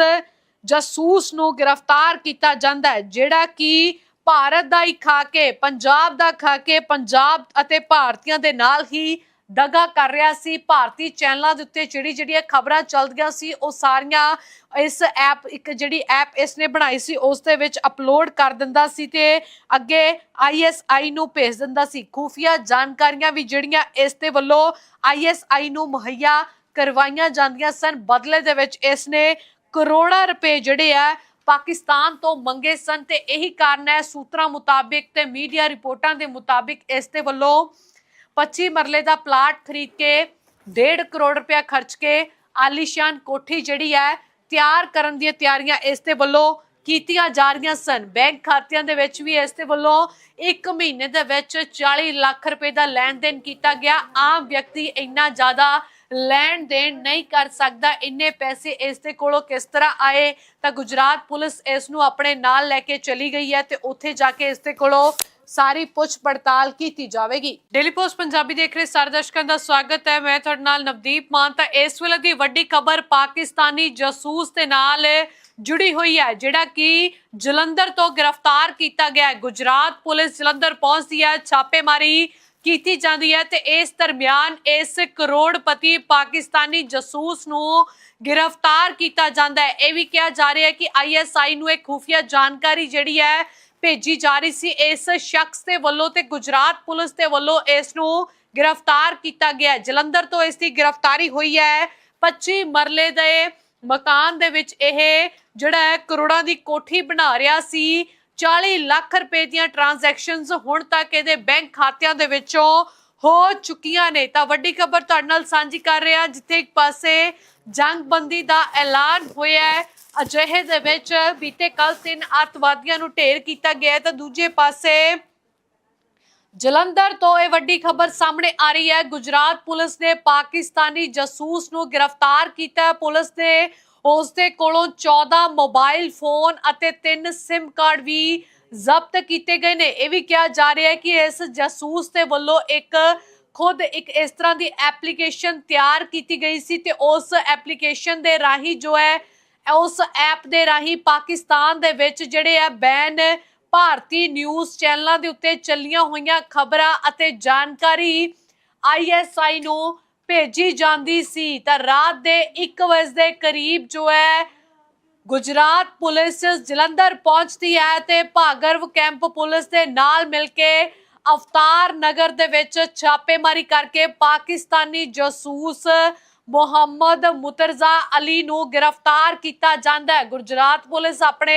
ਜਾਸੂਸ ਨੂੰ ਗ੍ਰਿਫਤਾਰ ਕੀਤਾ ਜਾਂਦਾ ਹੈ, ਜਿਹੜਾ ਕਿ ਭਾਰਤ ਦਾ ਹੀ ਖਾ ਕੇ, ਪੰਜਾਬ ਦਾ ਖਾ ਕੇ, ਪੰਜਾਬ ਅਤੇ ਭਾਰਤੀਆਂ ਦੇ ਨਾਲ ਹੀ ਦਗਾ ਕਰ ਰਿਹਾ ਸੀ। ਭਾਰਤੀ ਚੈਨਲਾਂ ਦੇ ਉੱਤੇ ਜਿਹੜੀ ਜਿਹੜੀਆਂ ਖਬਰਾਂ ਚੱਲਦੀਆਂ ਸੀ, ਉਹ ਸਾਰੀਆਂ ਇਸ ਐਪ, ਇੱਕ ਜਿਹੜੀ ਐਪ ਇਸ ਨੇ ਬਣਾਈ ਸੀ, ਉਸ ਦੇ ਵਿੱਚ ਅਪਲੋਡ ਕਰ ਦਿੰਦਾ ਸੀ ਤੇ ਅੱਗੇ ਆਈਐਸਆਈ ਨੂੰ ਭੇਜ ਦਿੰਦਾ ਸੀ। ਖੂਫੀਆ ਜਾਣਕਾਰੀਆਂ ਵੀ ਜਿਹੜੀਆਂ ਇਸ ਦੇ ਵੱਲੋਂ ਆਈਐਸਆਈ ਨੂੰ ਮੁਹੱਈਆ ਕਰਵਾਈਆਂ ਜਾਂਦੀਆਂ ਸਨ। ਬਦਲੇ ਦੇ ਵਿੱਚ ਇਸ ਨੇ ਕਰੋੜਾਂ ਰੁਪਏ ਜਿਹੜੇ ਆ, ਪਾਕਿਸਤਾਨ ਤੋਂ ਮੰਗੇ ਸਨ ਤੇ ਇਹੀ ਕਾਰਨ ਹੈ। ਸੂਤਰਾਂ ਮੁਤਾਬਿਕ ਤੇ ਮੀਡੀਆ ਰਿਪੋਰਟਾਂ ਦੇ ਮੁਤਾਬਿਕ ਇਸ ਦੇ ਵੱਲੋਂ 25 ਮਰਲੇ ਦਾ ਪਲਾਟ ਖਰੀਦ ਕੇ 1.5 ਕਰੋੜ ਰੁਪਇਆ ਖਰਚ ਕੇ ਆਲੀਸ਼ਾਨ ਕੋਠੀ ਜਿਹੜੀ ਹੈ ਤਿਆਰ ਕਰਨ ਦੀਆਂ ਤਿਆਰੀਆਂ ਇਸ ਦੇ ਵੱਲੋਂ ਕੀਤੀਆਂ ਜਾ ਰਹੀਆਂ ਸਨ। ਬੈਂਕ ਖਾਤਿਆਂ ਦੇ ਵਿੱਚ ਵੀ ਇਸ ਦੇ ਵੱਲੋਂ ਇੱਕ ਮਹੀਨੇ ਦੇ ਵਿੱਚ 40 ਲੱਖ ਰੁਪਏ ਦਾ ਲੈਣ ਦੇਣ ਕੀਤਾ ਗਿਆ। ਆਮ ਵਿਅਕਤੀ ਇੰਨਾ ਜ਼ਿਆਦਾ ਲੈਣ ਦੇਣ ਨਹੀਂ ਕਰ ਸਕਦਾ। ਇੰਨੇ ਪੈਸੇ ਇਸ ਦੇ ਕੋਲੋਂ ਕਿਸ ਤਰ੍ਹਾਂ ਆਏ? ਤਾਂ ਗੁਜਰਾਤ ਪੁਲਿਸ ਇਸ ਨੂੰ ਆਪਣੇ ਨਾਲ ਲੈ ਕੇ ਚਲੀ ਗਈ ਹੈ ਤੇ ਉੱਥੇ ਜਾ ਕੇ ਇਸ ਦੇ ਕੋਲੋਂ ਸਾਰੀ ਪੁੱਛ ਪੜਤਾਲ ਕੀਤੀ ਜਾਵੇਗੀ। ਡੇਲੀ ਪੋਸਟ ਪੰਜਾਬੀ ਦੇਖ ਰਹੇ ਸਾਰੇ ਦਰਸ਼ਕਾਂ ਦਾ ਸਵਾਗਤ ਹੈ। ਮੈਂ ਤੁਹਾਡੇ ਨਾਲ ਨਵਦੀਪ ਮਾਨ। ਤਾਂ ਇਸ ਵੇਲੇ ਦੀ ਵੱਡੀ ਖਬਰ ਪਾਕਿਸਤਾਨੀ ਜਾਸੂਸ ਦੇ ਨਾਲ ਜੁੜੀ ਹੋਈ ਹੈ, ਜਿਹੜਾ ਕਿ ਜਲੰਧਰ ਤੋਂ ਗ੍ਰਿਫਤਾਰ ਕੀਤਾ ਗਿਆ ਹੈ। ਗੁਜਰਾਤ ਪੁਲਿਸ ਜਲੰਧਰ ਪਹੁੰਚਦੀ ਹੈ, ਛਾਪੇਮਾਰੀ ਕੀਤੀ ਜਾਂਦੀ ਹੈ ਤੇ ਇਸ ਦਰਮਿਆਨ ਇਸ ਕਰੋੜਪਤੀ ਪਾਕਿਸਤਾਨੀ ਜਾਸੂਸ ਨੂੰ ਗ੍ਰਿਫਤਾਰ ਕੀਤਾ ਜਾਂਦਾ ਹੈ। ਇਹ ਵੀ ਕਿਹਾ ਜਾ ਰਿਹਾ ਹੈ ਕਿ ਆਈਐਸਆਈ ਨੂੰ ਇੱਕ ਖੁਫੀਆ ਜਾਣਕਾਰੀ ਜਿਹੜੀ ਹੈ ਭੇਜੀ ਜਾ ਰਹੀ ਸੀ। ਇਸ ਸ਼ਖਸ ਦੇ ਵੱਲੋਂ ਤੇ ਗੁਜਰਾਤ ਪੁਲਿਸ ਦੇ ਵੱਲੋਂ ਇਸ ਨੂੰ ਗ੍ਰਿਫਤਾਰ ਕੀਤਾ ਗਿਆ ਜਲੰਧਰ ਤੋਂ ਇਸ ਦੀ ਗ੍ਰਿਫਤਾਰੀ ਹੋਈ ਹੈ। 25 ਮਰਲੇ ਦੇ ਮਕਾਨ ਦੇ ਵਿੱਚ ਇਹ ਜਿਹੜਾ ਹੈ ਕਰੋੜਾਂ ਦੀ ਕੋਠੀ ਬਣਾ ਰਿਹਾ ਸੀ। 40 ਲੱਖ ਰੁਪਏ ਦੀਆਂ ਟ੍ਰਾਂਜੈਕਸ਼ਨਸ ਹੁਣ ਤੱਕ ਇਹਦੇ ਬੈਂਕ ਖਾਤਿਆਂ ਦੇ ਵਿੱਚੋਂ ਹੋ ਚੁੱਕੀਆਂ ਨੇ। ਤਾਂ ਵੱਡੀ ਖਬਰ ਤੁਹਾਡੇ ਨਾਲ ਸਾਂਝੀ ਕਰ ਰਿਹਾ ਜਿੱਥੇ ਇੱਕ ਪਾਸੇ ਜੰਗਬੰਦੀ ਦਾ ਐਲਾਨ ਹੋਇਆ ਹੈ। ਅਜਿਹੇ ਦੇ ਵਿੱਚ ਬੀਤੇ ਕੱਲ ਤਿੰਨ ਅੱਤਵਾਦੀਆਂ ਨੂੰ ਢੇਰ ਕੀਤਾ ਗਿਆ ਤਾਂ ਦੂਜੇ ਪਾਸੇ ਜਲੰਧਰ ਤੋਂ ਇਹ ਵੱਡੀ ਖਬਰ ਸਾਹਮਣੇ ਆ ਰਹੀ ਹੈ। ਗੁਜਰਾਤ ਪੁਲਿਸ ਨੇ ਪਾਕਿਸਤਾਨੀ ਜਾਸੂਸ ਨੂੰ ਗ੍ਰਿਫਤਾਰ ਕੀਤਾ ਪੁਲਿਸ ਨੇ ਉਸ ਦੇ ਕੋਲੋਂ 14 ਮੋਬਾਈਲ ਫੋਨ ਅਤੇ 3 SIM ਕਾਰਡ ਵੀ ਜ਼ਬਤ ਕੀਤੇ ਗਏ ਨੇ। ਇਹ ਵੀ ਕਿਹਾ ਜਾ ਰਿਹਾ ਹੈ ਕਿ ਇਸ ਜਾਸੂਸ ਦੇ ਵੱਲੋਂ ਇੱਕ ਖੁਦ ਇੱਕ ਇਸ ਤਰ੍ਹਾਂ ਦੀ ਐਪਲੀਕੇਸ਼ਨ ਤਿਆਰ ਕੀਤੀ ਗਈ ਸੀ ਤੇ ਉਸ ਐਪਲੀਕੇਸ਼ਨ ਦੇ ਰਾਹੀਂ ਜੋ ਹੈ, ਉਸ ਐਪ ਦੇ ਰਾਹੀਂ ਪਾਕਿਸਤਾਨ ਦੇ ਵਿੱਚ ਜਿਹੜੇ ਆ ਬੈਨ ਭਾਰਤੀ ਨਿਊਜ਼ ਚੈਨਲਾਂ ਦੇ ਉੱਤੇ ਚੱਲੀਆਂ ਹੋਈਆਂ ਖਬਰਾਂ ਅਤੇ ਜਾਣਕਾਰੀ ਆਈਐਸਆਈ ਨੂੰ ਭੇਜੀ ਜਾਂਦੀ ਸੀ। ਤਾਂ ਰਾਤ ਦੇ 1 ਵਜੇ ਦੇ ਕਰੀਬ ਜੋ ਹੈ ਗੁਜਰਾਤ ਪੁਲਿਸ ਜਲੰਧਰ ਪਹੁੰਚਦੀ ਹੈ ਤੇ ਭਾਗਰਵ ਕੈਂਪ ਪੁਲਿਸ ਦੇ ਨਾਲ ਮਿਲ ਕੇ ਅਵਤਾਰ ਨਗਰ ਦੇ ਵਿੱਚ ਛਾਪੇਮਾਰੀ ਕਰਕੇ ਪਾਕਿਸਤਾਨੀ ਜਾਸੂਸ ਮੁਹੰਮਦ ਮੁਤਰਜ਼ਾ ਅਲੀ ਨੂੰ ਗ੍ਰਿਫਤਾਰ ਕੀਤਾ ਜਾਂਦਾ ਹੈ। ਗੁਜਰਾਤ ਪੁਲਿਸ ਆਪਣੇ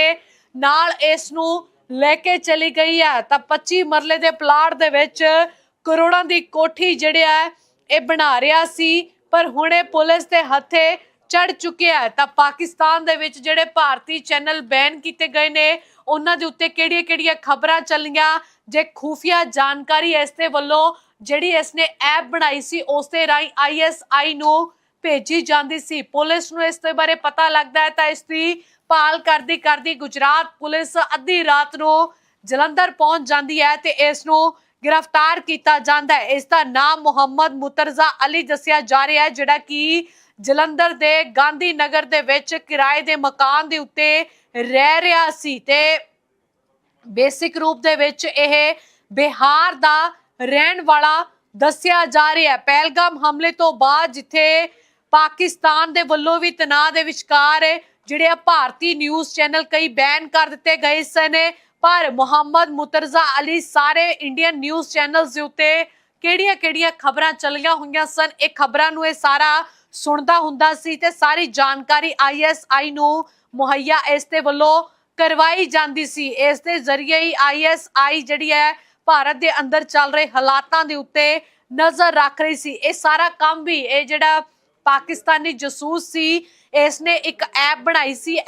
ਨਾਲ ਇਸ ਨੂੰ ਲੈ ਕੇ ਚਲੀ ਗਈ ਹੈ। ਤਾਂ 25 ਮਰਲੇ ਦੇ ਪਲਾਟ ਦੇ ਵਿੱਚ ਕਰੋੜਾਂ ਦੀ ਕੋਠੀ ਜਿਹੜਿਆ ਹੈ ਇਹ ਬਣਾ ਰਿਹਾ ਸੀ। ਪਰ ਹੁਣੇ ਪੁਲਿਸ ਦੇ ਹੱਥੇ ਚੜ ਚੁੱਕਿਆ ਹੈ। ਤਾਂ ਪਾਕਿਸਤਾਨ ਦੇ ਵਿੱਚ ਜਿਹੜੇ ਭਾਰਤੀ ਚੈਨਲ ਬੈਨ ਕੀਤੇ ਗਏ ਨੇ, ਉਹਨਾਂ ਦੇ ਉੱਤੇ ਕਿਹੜੀਆਂ-ਕਿਹੜੀਆਂ ਖਬਰਾਂ ਚੱਲੀਆਂ? ਜੇ ਖੂਫੀਆ ਜਾਣਕਾਰੀ ਇਸ ਦੇ ਵੱਲੋਂ ਜਿਹੜੀ ਇਸ ਨੇ ਐਪ ਬਣਾਈ ਸੀ, ਉਸ ਦੇ ਰਾਹੀਂ ਆਈਐਸਆਈ ਨੂੰ ਭੇਜੀ ਜਾਂਦੀ ਸੀ। ਪੁਲਿਸ ਨੂੰ ਇਸ ਦੇ ਬਾਰੇ ਪਤਾ ਲੱਗਦਾ ਹੈ, ਤਾਂ ਇਸ ਦੀ ਭਾਲ ਕਰਦੀ ਕਰਦੀ ਗੁਜਰਾਤ ਪੁਲਿਸ ਅੱਧੀ ਰਾਤ ਨੂੰ ਜਲੰਧਰ ਪਹੁੰਚ ਜਾਂਦੀ ਹੈ ਤੇ ਇਸ ਨੂੰ ਗ੍ਰਿਫਤਾਰ ਕੀਤਾ ਜਾਂਦਾ ਹੈ। ਇਸ ਦਾ ਨਾਮ ਮੁਹੰਮਦ ਮੁਤਰਜ਼ਾ ਅਲੀ ਦੱਸਿਆ ਜਾ ਰਿਹਾ ਹੈ, ਜਿਹੜਾ ਕਿ ਜਲੰਧਰ ਦੇ ਗਾਂਧੀ ਨਗਰ ਦੇ ਵਿੱਚ ਕਿਰਾਏ ਦੇ ਮਕਾਨ ਦੇ ਉੱਤੇ ਰਹਿ ਰਿਹਾ ਸੀ ਤੇ ਬੇਸਿਕ ਰੂਪ ਦੇ ਵਿੱਚ ਇਹ ਬਿਹਾਰ ਦਾ ਰਹਿਣ ਵਾਲਾ ਦੱਸਿਆ ਜਾ ਰਿਹਾ ਹੈ। ਪਹਿਲਗਾਮ ਹਮਲੇ ਤੋਂ ਬਾਅਦ ਜਿੱਥੇ ਪਾਕਿਸਤਾਨ ਦੇ ਵੱਲੋਂ ਵੀ ਤਣਾਅ ਦੇ ਵਿਚਕਾਰ ਜਿਹੜੇ ਆ ਭਾਰਤੀ ਨਿਊਜ਼ ਚੈਨਲ ਕਈ ਬੈਨ ਕਰ ਦਿੱਤੇ ਗਏ ਸਨ, ਪਰ ਮੁਹੰਮਦ ਮੁਤਰਜ਼ਾ ਅਲੀ ਸਾਰੇ ਇੰਡੀਅਨ ਨਿਊਜ਼ ਚੈਨਲਸ ਦੇ ਉੱਤੇ ਕਿਹੜੀਆਂ-ਕਿਹੜੀਆਂ ਖਬਰਾਂ ਚੱਲੀਆਂ ਹੋਈਆਂ ਸਨ? ਇਹ ਖਬਰਾਂ ਨੂੰ ਇਹ ਸਾਰਾ ਸੁਣਦਾ ਹੁੰਦਾ ਸੀ ਤੇ ਸਾਰੀ ਜਾਣਕਾਰੀ ਆਈਐਸਆਈ ਨੂੰ ਮੁਹੱਈਆ ਇਸ ਦੇ ਵੱਲੋਂ ਕਰਵਾਈ ਜਾਂਦੀ ਸੀ। ਇਸ ਦੇ ਜ਼ਰੀਏ ਹੀ ਆਈਐਸਆਈ ਜਿਹੜੀ ਹੈ ਭਾਰਤ ਦੇ ਅੰਦਰ ਚੱਲ ਰਹੇ ਹਾਲਾਤਾਂ ਦੇ ਉੱਤੇ ਨਜ਼ਰ ਰੱਖ ਰਹੀ ਸੀ। ਇਹ ਸਾਰਾ ਕੰਮ ਵੀ ਇਹ ਜਿਹੜਾ ਪਾਕਿਸਤਾਨੀ ਜਸੂਸ ਸੀ, ਇਸ ਨੇ ਇੱਕ ਐਪ ਬਣਾਈ ਸੀ।